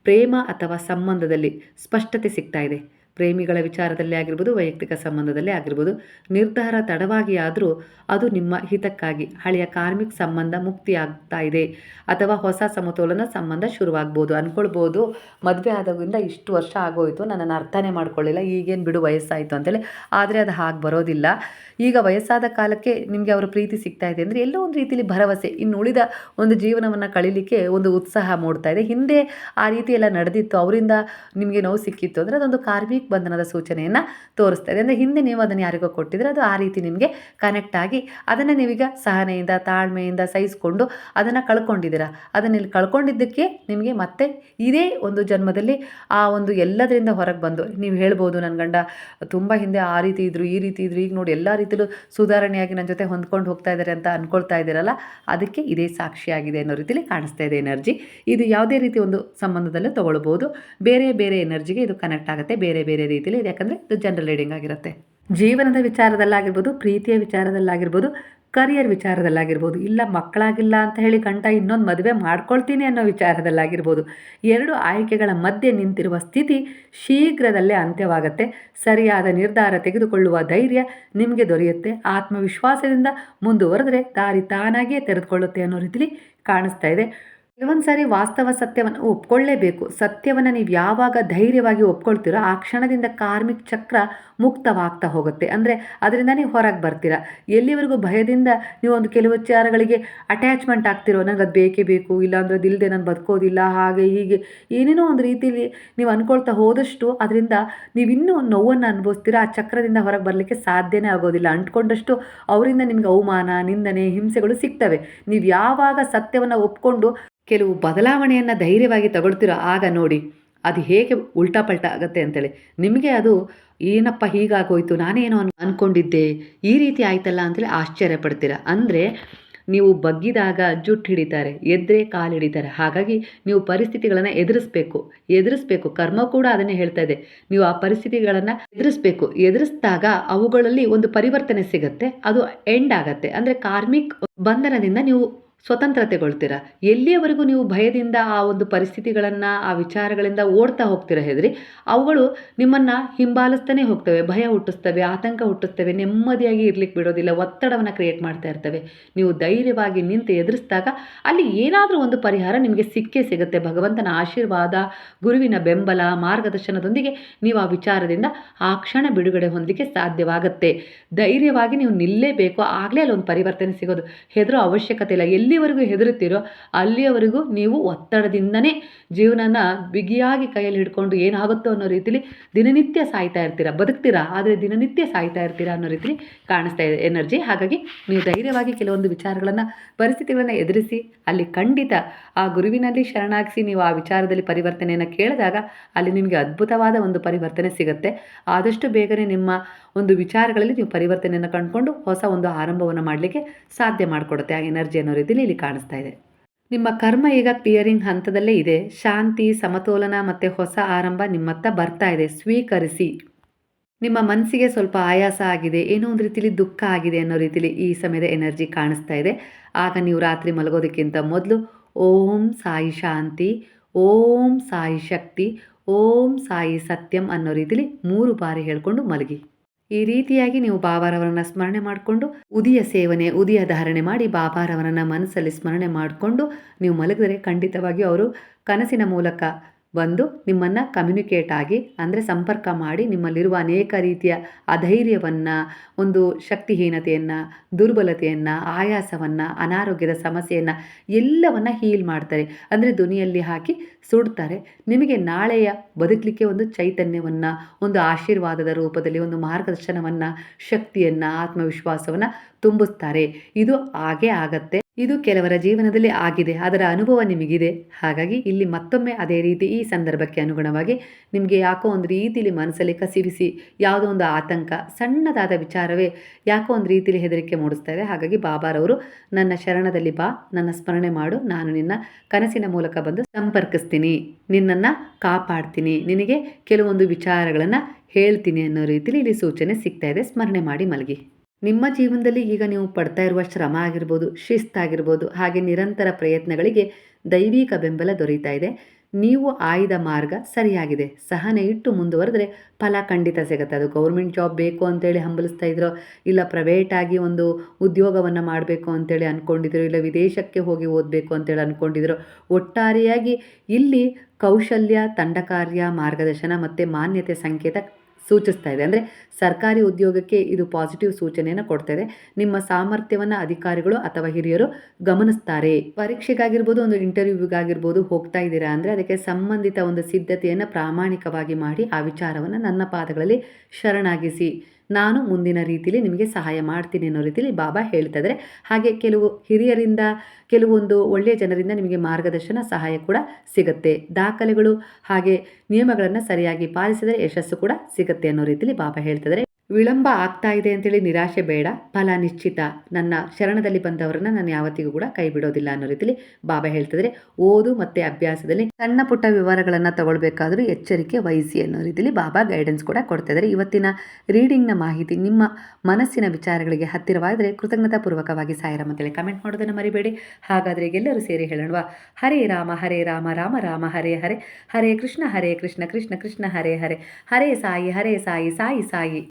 ಪ್ರೇಮ ಅಥವಾ ಸಂಬಂಧದಲ್ಲಿ ಸ್ಪಷ್ಟತೆ ಸಿಗ್ತಾ ಇದೆ. ಪ್ರೇಮಿಗಳ ವಿಚಾರದಲ್ಲಿ ಆಗಿರ್ಬೋದು, ವೈಯಕ್ತಿಕ ಸಂಬಂಧದಲ್ಲೇ ಆಗಿರ್ಬೋದು, ನಿರ್ಧಾರ ತಡವಾಗಿ ಆದರೂ ಅದು ನಿಮ್ಮ ಹಿತಕ್ಕಾಗಿ, ಹಳೆಯ ಕಾರ್ಮಿಕ ಸಂಬಂಧ ಮುಕ್ತಿ ಆಗ್ತಾ ಇದೆ ಅಥವಾ ಹೊಸ ಸಮತೋಲನ ಸಂಬಂಧ ಶುರುವಾಗ್ಬೋದು ಅಂದ್ಕೊಳ್ಬೋದು ಮದುವೆ ಆದಾಗಿಂದ ಇಷ್ಟು ವರ್ಷ ಆಗೋಯಿತು, ನನ್ನನ್ನು ಅರ್ಥನೇ ಮಾಡ್ಕೊಳ್ಳಿಲ್ಲ, ಈಗೇನು ಬಿಡು ವಯಸ್ಸಾಯಿತು ಅಂತೇಳಿ. ಆದರೆ ಅದು ಹಾಗೆ ಬರೋದಿಲ್ಲ. ಈಗ ವಯಸ್ಸಾದ ಕಾಲಕ್ಕೆ ನಿಮಗೆ ಅವರ ಪ್ರೀತಿ ಸಿಗ್ತಾ ಇದೆ ಅಂದರೆ ಎಲ್ಲೋ ಒಂದು ರೀತಿಯಲ್ಲಿ ಭರವಸೆ, ಇನ್ನು ಉಳಿದ ಒಂದು ಜೀವನವನ್ನು ಕಳೀಲಿಕ್ಕೆ ಒಂದು ಉತ್ಸಾಹ ಮೂಡ್ತಾ ಇದೆ. ಹಿಂದೆ ಆ ರೀತಿ ಎಲ್ಲ ನಡೆದಿತ್ತು, ಅವರಿಂದ ನಿಮಗೆ ನೋವು ಸಿಕ್ಕಿತ್ತು ಅಂದರೆ ಅದೊಂದು ಕಾರ್ಮಿಕ ಬಂಧನದ ಸೂಚನೆಯನ್ನು ತೋರಿಸ್ತಾ ಇದೆ. ಅಂದರೆ ಹಿಂದೆ ನೀವು ಅದನ್ನು ಯಾರಿಗೋ ಕೊಟ್ಟಿದ್ರೆ ಅದು ಆ ರೀತಿ ನಿಮಗೆ ಕನೆಕ್ಟ್ ಆಗಿ ಅದನ್ನು ನೀವೀಗ ಸಹನೆಯಿಂದ, ತಾಳ್ಮೆಯಿಂದ ಸಹಿಸಿಕೊಂಡು ಅದನ್ನು ಕಳ್ಕೊಂಡಿದ್ದೀರಾ? ಅದನ್ನು ಇಲ್ಲಿ ಕಳ್ಕೊಂಡಿದ್ದಕ್ಕೆ ನಿಮಗೆ ಮತ್ತೆ ಇದೇ ಒಂದು ಜನ್ಮದಲ್ಲಿ ಆ ಒಂದು ಎಲ್ಲದರಿಂದ ಹೊರಗೆ ಬಂದು, ನೀವು ಹೇಳ್ಬೋದು ನನ್ನ ಗಂಡ ತುಂಬ ಹಿಂದೆ ಆ ರೀತಿ ಇದ್ರು, ಈ ರೀತಿ ಇದ್ರು, ಈಗ ನೋಡಿ ಎಲ್ಲ ರೀತಿಯಲ್ಲೂ ಸುಧಾರಣೆಯಾಗಿ ನನ್ನ ಜೊತೆ ಹೊಂದ್ಕೊಂಡು ಹೋಗ್ತಾ ಇದ್ದಾರೆ ಅಂತ ಅಂದ್ಕೊಳ್ತಾ ಇದ್ದೀರಲ್ಲ, ಅದಕ್ಕೆ ಇದೇ ಸಾಕ್ಷಿಯಾಗಿದೆ ಅನ್ನೋ ರೀತಿಯಲ್ಲಿ ಕಾಣಿಸ್ತಾ ಇದೆ ಎನರ್ಜಿ. ಇದು ಯಾವುದೇ ರೀತಿ ಒಂದು ಸಂಬಂಧದಲ್ಲೂ ತೊಗೊಳ್ಬೋದು. ಬೇರೆ ಬೇರೆ ಎನರ್ಜಿಗೆ ಇದು ಕನೆಕ್ಟ್ ಆಗುತ್ತೆ ಬೇರೆ ಬೇರೆ ರೀತಿಯಲ್ಲಿ ಇದೆ. ಯಾಕಂದರೆ ಇದು ಜನರಲ್ ರೀಡಿಂಗ್ ಆಗಿರುತ್ತೆ. ಜೀವನದ ವಿಚಾರದಲ್ಲಾಗಿರ್ಬೋದು, ಪ್ರೀತಿಯ ವಿಚಾರದಲ್ಲಾಗಿರ್ಬೋದು ಕರಿಯರ್ ವಿಚಾರದಲ್ಲಾಗಿರ್ಬೋದು, ಇಲ್ಲ ಮಕ್ಕಳಾಗಿಲ್ಲ ಅಂತ ಹೇಳಿ ಕಂಟ ಇನ್ನೊಂದು ಮದುವೆ ಮಾಡ್ಕೊಳ್ತೀನಿ ಅನ್ನೋ ವಿಚಾರದಲ್ಲಾಗಿರ್ಬೋದು, ಎರಡು ಆಯ್ಕೆಗಳ ಮಧ್ಯೆ ನಿಂತಿರುವ ಸ್ಥಿತಿ ಶೀಘ್ರದಲ್ಲೇ ಅಂತ್ಯವಾಗುತ್ತೆ. ಸರಿಯಾದ ನಿರ್ಧಾರ ತೆಗೆದುಕೊಳ್ಳುವ ಧೈರ್ಯ ನಿಮಗೆ ದೊರೆಯುತ್ತೆ. ಆತ್ಮವಿಶ್ವಾಸದಿಂದ ಮುಂದುವರೆದ್ರೆ ದಾರಿ ತಾನಾಗಿಯೇ ತೆರೆದುಕೊಳ್ಳುತ್ತೆ ಅನ್ನೋ ರೀತಿಲಿ ಕಾಣಿಸ್ತಾ ಇದೆ. ಕೆಲವೊಂದು ಸಾರಿ ವಾಸ್ತವ ಸತ್ಯವನ್ನು ಒಪ್ಕೊಳ್ಳೇಬೇಕು. ಸತ್ಯವನ್ನು ನೀವು ಯಾವಾಗ ಧೈರ್ಯವಾಗಿ ಒಪ್ಕೊಳ್ತೀರೋ ಆ ಕ್ಷಣದಿಂದ ಕಾರ್ಮಿಕ ಚಕ್ರ ಮುಕ್ತವಾಗ್ತಾ ಹೋಗುತ್ತೆ. ಅಂದರೆ ಅದರಿಂದ ನೀವು ಹೊರಗೆ ಬರ್ತೀರಾ. ಎಲ್ಲಿವರೆಗೂ ಭಯದಿಂದ ನೀವು ಒಂದು ಕೆಲವು ವಿಚಾರಗಳಿಗೆ ಅಟ್ಯಾಚ್ಮೆಂಟ್ ಆಗ್ತಿರೋ ನನಗೆ ಅದು ಬೇಕೇ ಬೇಕು, ಇಲ್ಲಾಂದ್ರೆ ಅದಿಲ್ಲದೆ ನಾನು ಬದುಕೋದಿಲ್ಲ, ಹಾಗೆ ಹೀಗೆ, ಏನೇನೋ ಒಂದು ರೀತಿಯಲ್ಲಿ ನೀವು ಅಂದ್ಕೊಳ್ತಾ ಹೋದಷ್ಟು ಅದರಿಂದ ನೀವು ಇನ್ನೂ ನೋವನ್ನು ಅನುಭವಿಸ್ತೀರಾ. ಆ ಚಕ್ರದಿಂದ ಹೊರಗೆ ಬರಲಿಕ್ಕೆ ಸಾಧ್ಯನೇ ಆಗೋದಿಲ್ಲ. ಅಂಟ್ಕೊಂಡಷ್ಟು ಅವರಿಂದ ನಿಮಗೆ ಅವಮಾನ, ನಿಂದನೆ, ಹಿಂಸೆಗಳು ಸಿಗ್ತವೆ. ನೀವು ಯಾವಾಗ ಸತ್ಯವನ್ನು ಒಪ್ಕೊಂಡು ಕೆಲವು ಬದಲಾವಣೆಯನ್ನು ಧೈರ್ಯವಾಗಿ ತಗೊಳ್ತಿರೋ ಆಗ ನೋಡಿ. ಅದು ಹೇಗೆ ಉಲ್ಟಾ ಆಗುತ್ತೆ ಅಂತೇಳಿ. ನಿಮಗೆ ಅದು, ಏನಪ್ಪ ಹೀಗಾಗೋಯ್ತು? ನಾನೇನೋ ಅನ್ ಅಂದ್ಕೊಂಡಿದ್ದೆ ಈ ರೀತಿ ಆಯ್ತಲ್ಲ ಅಂತೇಳಿ ಆಶ್ಚರ್ಯ ಪಡ್ತೀರ. ಅಂದರೆ ನೀವು ಬಗ್ಗಿದಾಗ ಜುಟ್ಟು ಹಿಡಿತಾರೆ, ಎದ್ರೆ ಕಾಲು ಹಿಡಿತಾರೆ. ಹಾಗಾಗಿ ನೀವು ಪರಿಸ್ಥಿತಿಗಳನ್ನು ಎದುರಿಸ್ಬೇಕು. ಎದುರಿಸ್ಬೇಕು. ಕರ್ಮ ಕೂಡ ಅದನ್ನೇ ಹೇಳ್ತಾ ಇದೆ. ನೀವು ಆ ಪರಿಸ್ಥಿತಿಗಳನ್ನು ಎದುರಿಸ್ಬೇಕು. ಎದುರಿಸಿದಾಗ ಅವುಗಳಲ್ಲಿ ಒಂದು ಪರಿವರ್ತನೆ ಸಿಗುತ್ತೆ. ಅದು ಎಂಡ್ ಆಗತ್ತೆ. ಅಂದರೆ ಕಾರ್ಮಿಕ್ ಬಂಧನದಿಂದ ನೀವು ಸ್ವತಂತ್ರತೆಗೊಳ್ತೀರ? ಎಲ್ಲಿಯವರೆಗೂ ನೀವು ಭಯದಿಂದ ಆ ಒಂದು ಪರಿಸ್ಥಿತಿಗಳನ್ನು, ಆ ವಿಚಾರಗಳಿಂದ ಓಡ್ತಾ ಹೋಗ್ತೀರ ಹೆದರಿ? ಅವುಗಳು ನಿಮ್ಮನ್ನು ಹಿಂಬಾಲಿಸ್ತಾನೆ ಹೋಗ್ತವೆ, ಭಯ ಹುಟ್ಟಿಸ್ತವೆ, ಆತಂಕ ಹುಟ್ಟಿಸ್ತವೆ, ನೆಮ್ಮದಿಯಾಗಿ ಇರ್ಲಿಕ್ಕೆ ಬಿಡೋದಿಲ್ಲ, ಒತ್ತಡವನ್ನು ಕ್ರಿಯೇಟ್ ಮಾಡ್ತಾ ಇರ್ತವೆ. ನೀವು ಧೈರ್ಯವಾಗಿ ನಿಂತು ಎದುರಿಸಿದಾಗ ಅಲ್ಲಿ ಏನಾದರೂ ಒಂದು ಪರಿಹಾರ ನಿಮಗೆ ಸಿಕ್ಕೇ ಸಿಗುತ್ತೆ. ಭಗವಂತನ ಆಶೀರ್ವಾದ, ಗುರುವಿನ ಬೆಂಬಲ, ಮಾರ್ಗದರ್ಶನದೊಂದಿಗೆ ನೀವು ಆ ವಿಚಾರದಿಂದ ಆ ಕ್ಷಣ ಬಿಡುಗಡೆ ಹೊಂದಲಿಕ್ಕೆ ಸಾಧ್ಯವಾಗುತ್ತೆ. ಧೈರ್ಯವಾಗಿ ನೀವು ನಿಲ್ಲೇಬೇಕು, ಆಗಲೇ ಅಲ್ಲಿ ಒಂದು ಪರಿವರ್ತನೆ ಸಿಗೋದು. ಹೆದರೋ ಅವಶ್ಯಕತೆ ಇಲ್ಲ ಎಲ್ಲಿವರೆಗೂ ಹೆದರುತ್ತೀರೋ ಅಲ್ಲಿಯವರೆಗೂ ನೀವು ಒತ್ತಡದಿಂದನೇ ಜೀವನನ ಬಿಗಿಯಾಗಿ ಕೈಯಲ್ಲಿ ಹಿಡ್ಕೊಂಡು ಏನಾಗುತ್ತೋ ಅನ್ನೋ ರೀತಿಲಿ ದಿನನಿತ್ಯ ಸಾಯ್ತಾ ಇರ್ತೀರಾ? ಬದುಕ್ತೀರಾ? ಆದರೆ ದಿನನಿತ್ಯ ಸಾಯ್ತಾ ಇರ್ತೀರಾ ಅನ್ನೋ ರೀತಿಲಿ ಕಾಣಿಸ್ತಾ ಇದೆ ಎನರ್ಜಿ. ಹಾಗಾಗಿ ನೀವು ಧೈರ್ಯವಾಗಿ ಕೆಲವೊಂದು ವಿಚಾರಗಳನ್ನು, ಪರಿಸ್ಥಿತಿಗಳನ್ನು ಎದುರಿಸಿ, ಅಲ್ಲಿ ಖಂಡಿತ ಆ ಗುರುವಿನಲ್ಲಿ ಶರಣಾಗಿಸಿ ನೀವು ಆ ವಿಚಾರದಲ್ಲಿ ಪರಿವರ್ತನೆಯನ್ನು ಕೇಳಿದಾಗ ಅಲ್ಲಿ ನಿಮಗೆ ಅದ್ಭುತವಾದ ಒಂದು ಪರಿವರ್ತನೆ ಸಿಗುತ್ತೆ. ಆದಷ್ಟು ಬೇಗನೆ ನಿಮ್ಮ ಒಂದು ವಿಚಾರಗಳಲ್ಲಿ ನೀವು ಪರಿವರ್ತನೆಯನ್ನು ಕಂಡುಕೊಂಡು ಹೊಸ ಒಂದು ಆರಂಭವನ್ನು ಮಾಡಲಿಕ್ಕೆ ಸಾಧ್ಯ ಮಾಡಿಕೊಡುತ್ತೆ ಆ ಎನರ್ಜಿ ಅನ್ನೋ ರೀತಿಯಲ್ಲಿ ಇಲ್ಲಿ ಕಾಣಿಸ್ತಾ ಇದೆ. ನಿಮ್ಮ ಕರ್ಮ ಈಗ ಕ್ಲಿಯರಿಂಗ್ ಹಂತದಲ್ಲೇ ಇದೆ. ಶಾಂತಿ, ಸಮತೋಲನ ಮತ್ತು ಹೊಸ ಆರಂಭ ನಿಮ್ಮತ್ತ ಬರ್ತಾ ಇದೆ. ಸ್ವೀಕರಿಸಿ. ನಿಮ್ಮ ಮನಸ್ಸಿಗೆ ಸ್ವಲ್ಪ ಆಯಾಸ ಆಗಿದೆ. ಏನೋ ಒಂದು ರೀತಿಲಿ ದುಃಖ ಆಗಿದೆ ಅನ್ನೋ ರೀತಿಲಿ ಈ ಸಮಯದ ಎನರ್ಜಿ ಕಾಣಿಸ್ತಾ ಇದೆ. ಆಗ ನೀವು ರಾತ್ರಿ ಮಲಗೋದಕ್ಕಿಂತ ಮೊದಲು ಓಂ ಸಾಯಿ ಶಾಂತಿ, ಓಂ ಸಾಯಿ ಶಕ್ತಿ, ಓಂ ಸಾಯಿ ಸತ್ಯಂ ಅನ್ನೋ ರೀತಿಲಿ ಮೂರು ಬಾರಿ ಹೇಳ್ಕೊಂಡು ಮಲಗಿ. ಈ ರೀತಿಯಾಗಿ ನೀವು ಬಾಬಾರವರನ್ನ ಸ್ಮರಣೆ ಮಾಡಿಕೊಂಡು ಉದಿಯ ಸೇವನೆ, ಉದಿಯ ಧಾರಣೆ ಮಾಡಿ ಬಾಬಾರವರನ್ನ ಮನಸ್ಸಲ್ಲಿ ಸ್ಮರಣೆ ಮಾಡಿಕೊಂಡು ನೀವು ಮಲಗಿದರೆ ಖಂಡಿತವಾಗಿಯೂ ಅವರು ಕನಸಿನ ಮೂಲಕ ಬಂದು ನಿಮ್ಮನ್ನು ಕಮ್ಯುನಿಕೇಟ್ ಆಗಿ, ಅಂದರೆ ಸಂಪರ್ಕ ಮಾಡಿ ನಿಮ್ಮಲ್ಲಿರುವ ಅನೇಕ ರೀತಿಯ ಅಧೈರ್ಯವನ್ನು, ಒಂದು ಶಕ್ತಿಹೀನತೆಯನ್ನು, ದುರ್ಬಲತೆಯನ್ನು, ಆಯಾಸವನ್ನು, ಅನಾರೋಗ್ಯದ ಸಮಸ್ಯೆಯನ್ನು ಎಲ್ಲವನ್ನು ಹೀಲ್ ಮಾಡ್ತಾರೆ. ಅಂದರೆ ಧ್ವನಿಯಲ್ಲಿ ಹಾಕಿ ಸುಡ್ತಾರೆ. ನಿಮಗೆ ನಾಳೆಯ ಬದುಕಲಿಕ್ಕೆ ಒಂದು ಚೈತನ್ಯವನ್ನು, ಒಂದು ಆಶೀರ್ವಾದದ ರೂಪದಲ್ಲಿ, ಒಂದು ಮಾರ್ಗದರ್ಶನವನ್ನು, ಶಕ್ತಿಯನ್ನು, ಆತ್ಮವಿಶ್ವಾಸವನ್ನು ತುಂಬಿಸ್ತಾರೆ. ಇದು ಹಾಗೇ ಆಗತ್ತೆ. ಇದು ಕೆಲವರ ಜೀವನದಲ್ಲಿ ಆಗಿದೆ, ಅದರ ಅನುಭವ ನಿಮಗಿದೆ. ಹಾಗಾಗಿ ಇಲ್ಲಿ ಮತ್ತೊಮ್ಮೆ ಅದೇ ರೀತಿ ಈ ಸಂದರ್ಭಕ್ಕೆ ಅನುಗುಣವಾಗಿ ನಿಮಗೆ ಯಾಕೋ ಒಂದು ರೀತಿಯಲ್ಲಿ ಮನಸ್ಸಲ್ಲಿ ಕಸಿವಿಸಿ, ಯಾವುದೋ ಒಂದು ಆತಂಕ, ಸಣ್ಣದಾದ ವಿಚಾರವೇ ಯಾಕೋ ಒಂದು ರೀತಿಯಲ್ಲಿ ಹೆದರಿಕೆ ಮೂಡಿಸ್ತಾ ಇದೆ. ಹಾಗಾಗಿ ಬಾಬಾರವರು ನನ್ನ ಶರಣದಲ್ಲಿ ಬಾ, ನನ್ನ ಸ್ಮರಣೆ ಮಾಡು, ನಾನು ನಿನ್ನ ಕನಸಿನ ಮೂಲಕ ಬಂದು ಸಂಪರ್ಕಿಸ್ತೀನಿ, ನಿನ್ನನ್ನು ಕಾಪಾಡ್ತೀನಿ, ನಿನಗೆ ಕೆಲವೊಂದು ವಿಚಾರಗಳನ್ನು ಹೇಳ್ತೀನಿ ಅನ್ನೋ ರೀತಿಯಲ್ಲಿ ಇಲ್ಲಿ ಸೂಚನೆ ಸಿಗ್ತಾ ಇದೆ. ಸ್ಮರಣೆ ಮಾಡಿ ಮಲಗಿ. ನಿಮ್ಮ ಜೀವನದಲ್ಲಿ ಈಗ ನೀವು ಪಡ್ತಾ ಇರುವ ಶ್ರಮ ಆಗಿರ್ಬೋದು, ಶಿಸ್ತಾಗಿರ್ಬೋದು, ಹಾಗೆ ನಿರಂತರ ಪ್ರಯತ್ನಗಳಿಗೆ ದೈವಿಕ ಬೆಂಬಲ ದೊರೀತಾ ಇದೆ. ನೀವು ಆಯ್ದ ಮಾರ್ಗ ಸರಿಯಾಗಿದೆ. ಸಹನೆ ಇಟ್ಟು ಮುಂದುವರೆದ್ರೆ ಫಲ ಖಂಡಿತ ಸಿಗುತ್ತೆ. ಅದು ಗೌರ್ಮೆಂಟ್ ಜಾಬ್ ಬೇಕು ಅಂತೇಳಿ ಹಂಬಲಿಸ್ತಾ ಇದ್ರೋ, ಇಲ್ಲ ಪ್ರೈವೇಟಾಗಿ ಒಂದು ಉದ್ಯೋಗವನ್ನು ಮಾಡಬೇಕು ಅಂತೇಳಿ ಅಂದ್ಕೊಂಡಿದ್ರು ಇಲ್ಲ ವಿದೇಶಕ್ಕೆ ಹೋಗಿ ಓದಬೇಕು ಅಂತೇಳಿ ಅಂದ್ಕೊಂಡಿದ್ರು ಒಟ್ಟಾರೆಯಾಗಿ ಇಲ್ಲಿ ಕೌಶಲ್ಯ ತಂಡ ಕಾರ್ಯ ಮಾರ್ಗದರ್ಶನ ಮತ್ತು ಮಾನ್ಯತೆ ಸಂಕೇತ ಸೂಚಿಸ್ತಾ ಇದೆ. ಅಂದರೆ ಸರ್ಕಾರಿ ಉದ್ಯೋಗಕ್ಕೆ ಇದು ಪಾಸಿಟಿವ್ ಸೂಚನೆಯನ್ನು ಕೊಡ್ತಾ ಇದೆ ನಿಮ್ಮ ಸಾಮರ್ಥ್ಯವನ್ನು ಅಧಿಕಾರಿಗಳು ಅಥವಾ ಹಿರಿಯರು ಗಮನಿಸ್ತಾರೆ. ಪರೀಕ್ಷೆಗಾಗಿರ್ಬೋದು, ಒಂದು ಇಂಟರ್ವ್ಯೂಗಾಗಿರ್ಬೋದು ಹೋಗ್ತಾ ಇದ್ದೀರಾ ಅಂದರೆ ಅದಕ್ಕೆ ಸಂಬಂಧಿತ ಒಂದು ಸಿದ್ಧತೆಯನ್ನು ಪ್ರಾಮಾಣಿಕವಾಗಿ ಮಾಡಿ ಆ ವಿಚಾರವನ್ನು ನನ್ನ ಪಾದಗಳಲ್ಲಿ ಶರಣಾಗಿಸಿ. ನಾನು ಮುಂದಿನ ರೀತಿಯಲ್ಲಿ ನಿಮಗೆ ಸಹಾಯ ಮಾಡ್ತೀನಿ ಅನ್ನೋ ರೀತಿಯಲ್ಲಿ ಬಾಬಾ ಹೇಳ್ತಾ ಇದ್ದಾರೆ ಹಾಗೆ ಕೆಲವು ಹಿರಿಯರಿಂದ, ಕೆಲವೊಂದು ಒಳ್ಳೆಯ ಜನರಿಂದ ನಿಮಗೆ ಮಾರ್ಗದರ್ಶನ, ಸಹಾಯ ಕೂಡ ಸಿಗುತ್ತೆ. ದಾಖಲೆಗಳು ಹಾಗೆ ನಿಯಮಗಳನ್ನು ಸರಿಯಾಗಿ ಪಾಲಿಸಿದರೆ ಯಶಸ್ಸು ಕೂಡ ಸಿಗುತ್ತೆ ಅನ್ನೋ ರೀತಿಯಲ್ಲಿ ಬಾಬಾ ಹೇಳ್ತಿದ್ದಾರೆ ವಿಳಂಬ ಆಗ್ತಾ ಇದೆ ಅಂತೇಳಿ ನಿರಾಶೆ ಬೇಡ. ಫಲ ನಿಶ್ಚಿತ. ನನ್ನ ಶರಣದಲ್ಲಿ ಬಂದವರನ್ನ ನಾನು ಯಾವತ್ತಿಗೂ ಕೂಡ ಕೈ ಬಿಡೋದಿಲ್ಲ ಅನ್ನೋ ರೀತಿಲಿ ಬಾಬಾ ಹೇಳ್ತಿದ್ರೆ. ಓದು ಮತ್ತು ಅಭ್ಯಾಸದಲ್ಲಿ ಸಣ್ಣ ಪುಟ್ಟ ವಿವರಗಳನ್ನು ತಗೊಳ್ಬೇಕಾದ್ರೂ ಎಚ್ಚರಿಕೆ ವಹಿಸಿ ಅನ್ನೋ ರೀತಿಲಿ ಬಾಬಾ ಗೈಡೆನ್ಸ್ ಕೂಡ ಕೊಡ್ತಾ ಇದ್ದಾರೆ ಇವತ್ತಿನ ರೀಡಿಂಗ್ನ ಮಾಹಿತಿ ನಿಮ್ಮ ಮನಸ್ಸಿನ ವಿಚಾರಗಳಿಗೆ ಹತ್ತಿರವಾದರೆ ಕೃತಜ್ಞತಾಪೂರ್ವಕವಾಗಿ ಸಾಯಿರಾಮ್ ಅಂತೇಳಿ ಕಮೆಂಟ್ ಮಾಡೋದನ್ನು ಮರಿಬೇಡಿ. ಹಾಗಾದರೆ ಎಲ್ಲರೂ ಸೇರಿ ಹೇಳೋಣ ಹರೇ ರಾಮ ಹರೇ ರಾಮ ರಾಮ ರಾಮ, ಹರೇ ಹರೇ. ಹರೇ ಕೃಷ್ಣ ಹರೇ ಕೃಷ್ಣ ಕೃಷ್ಣ ಕೃಷ್ಣ, ಹರೇ ಹರೇ. ಹರೇ ಸಾಯಿ ಹರೇ ಸಾಯಿ ಸಾಯಿ ಸಾಯಿ.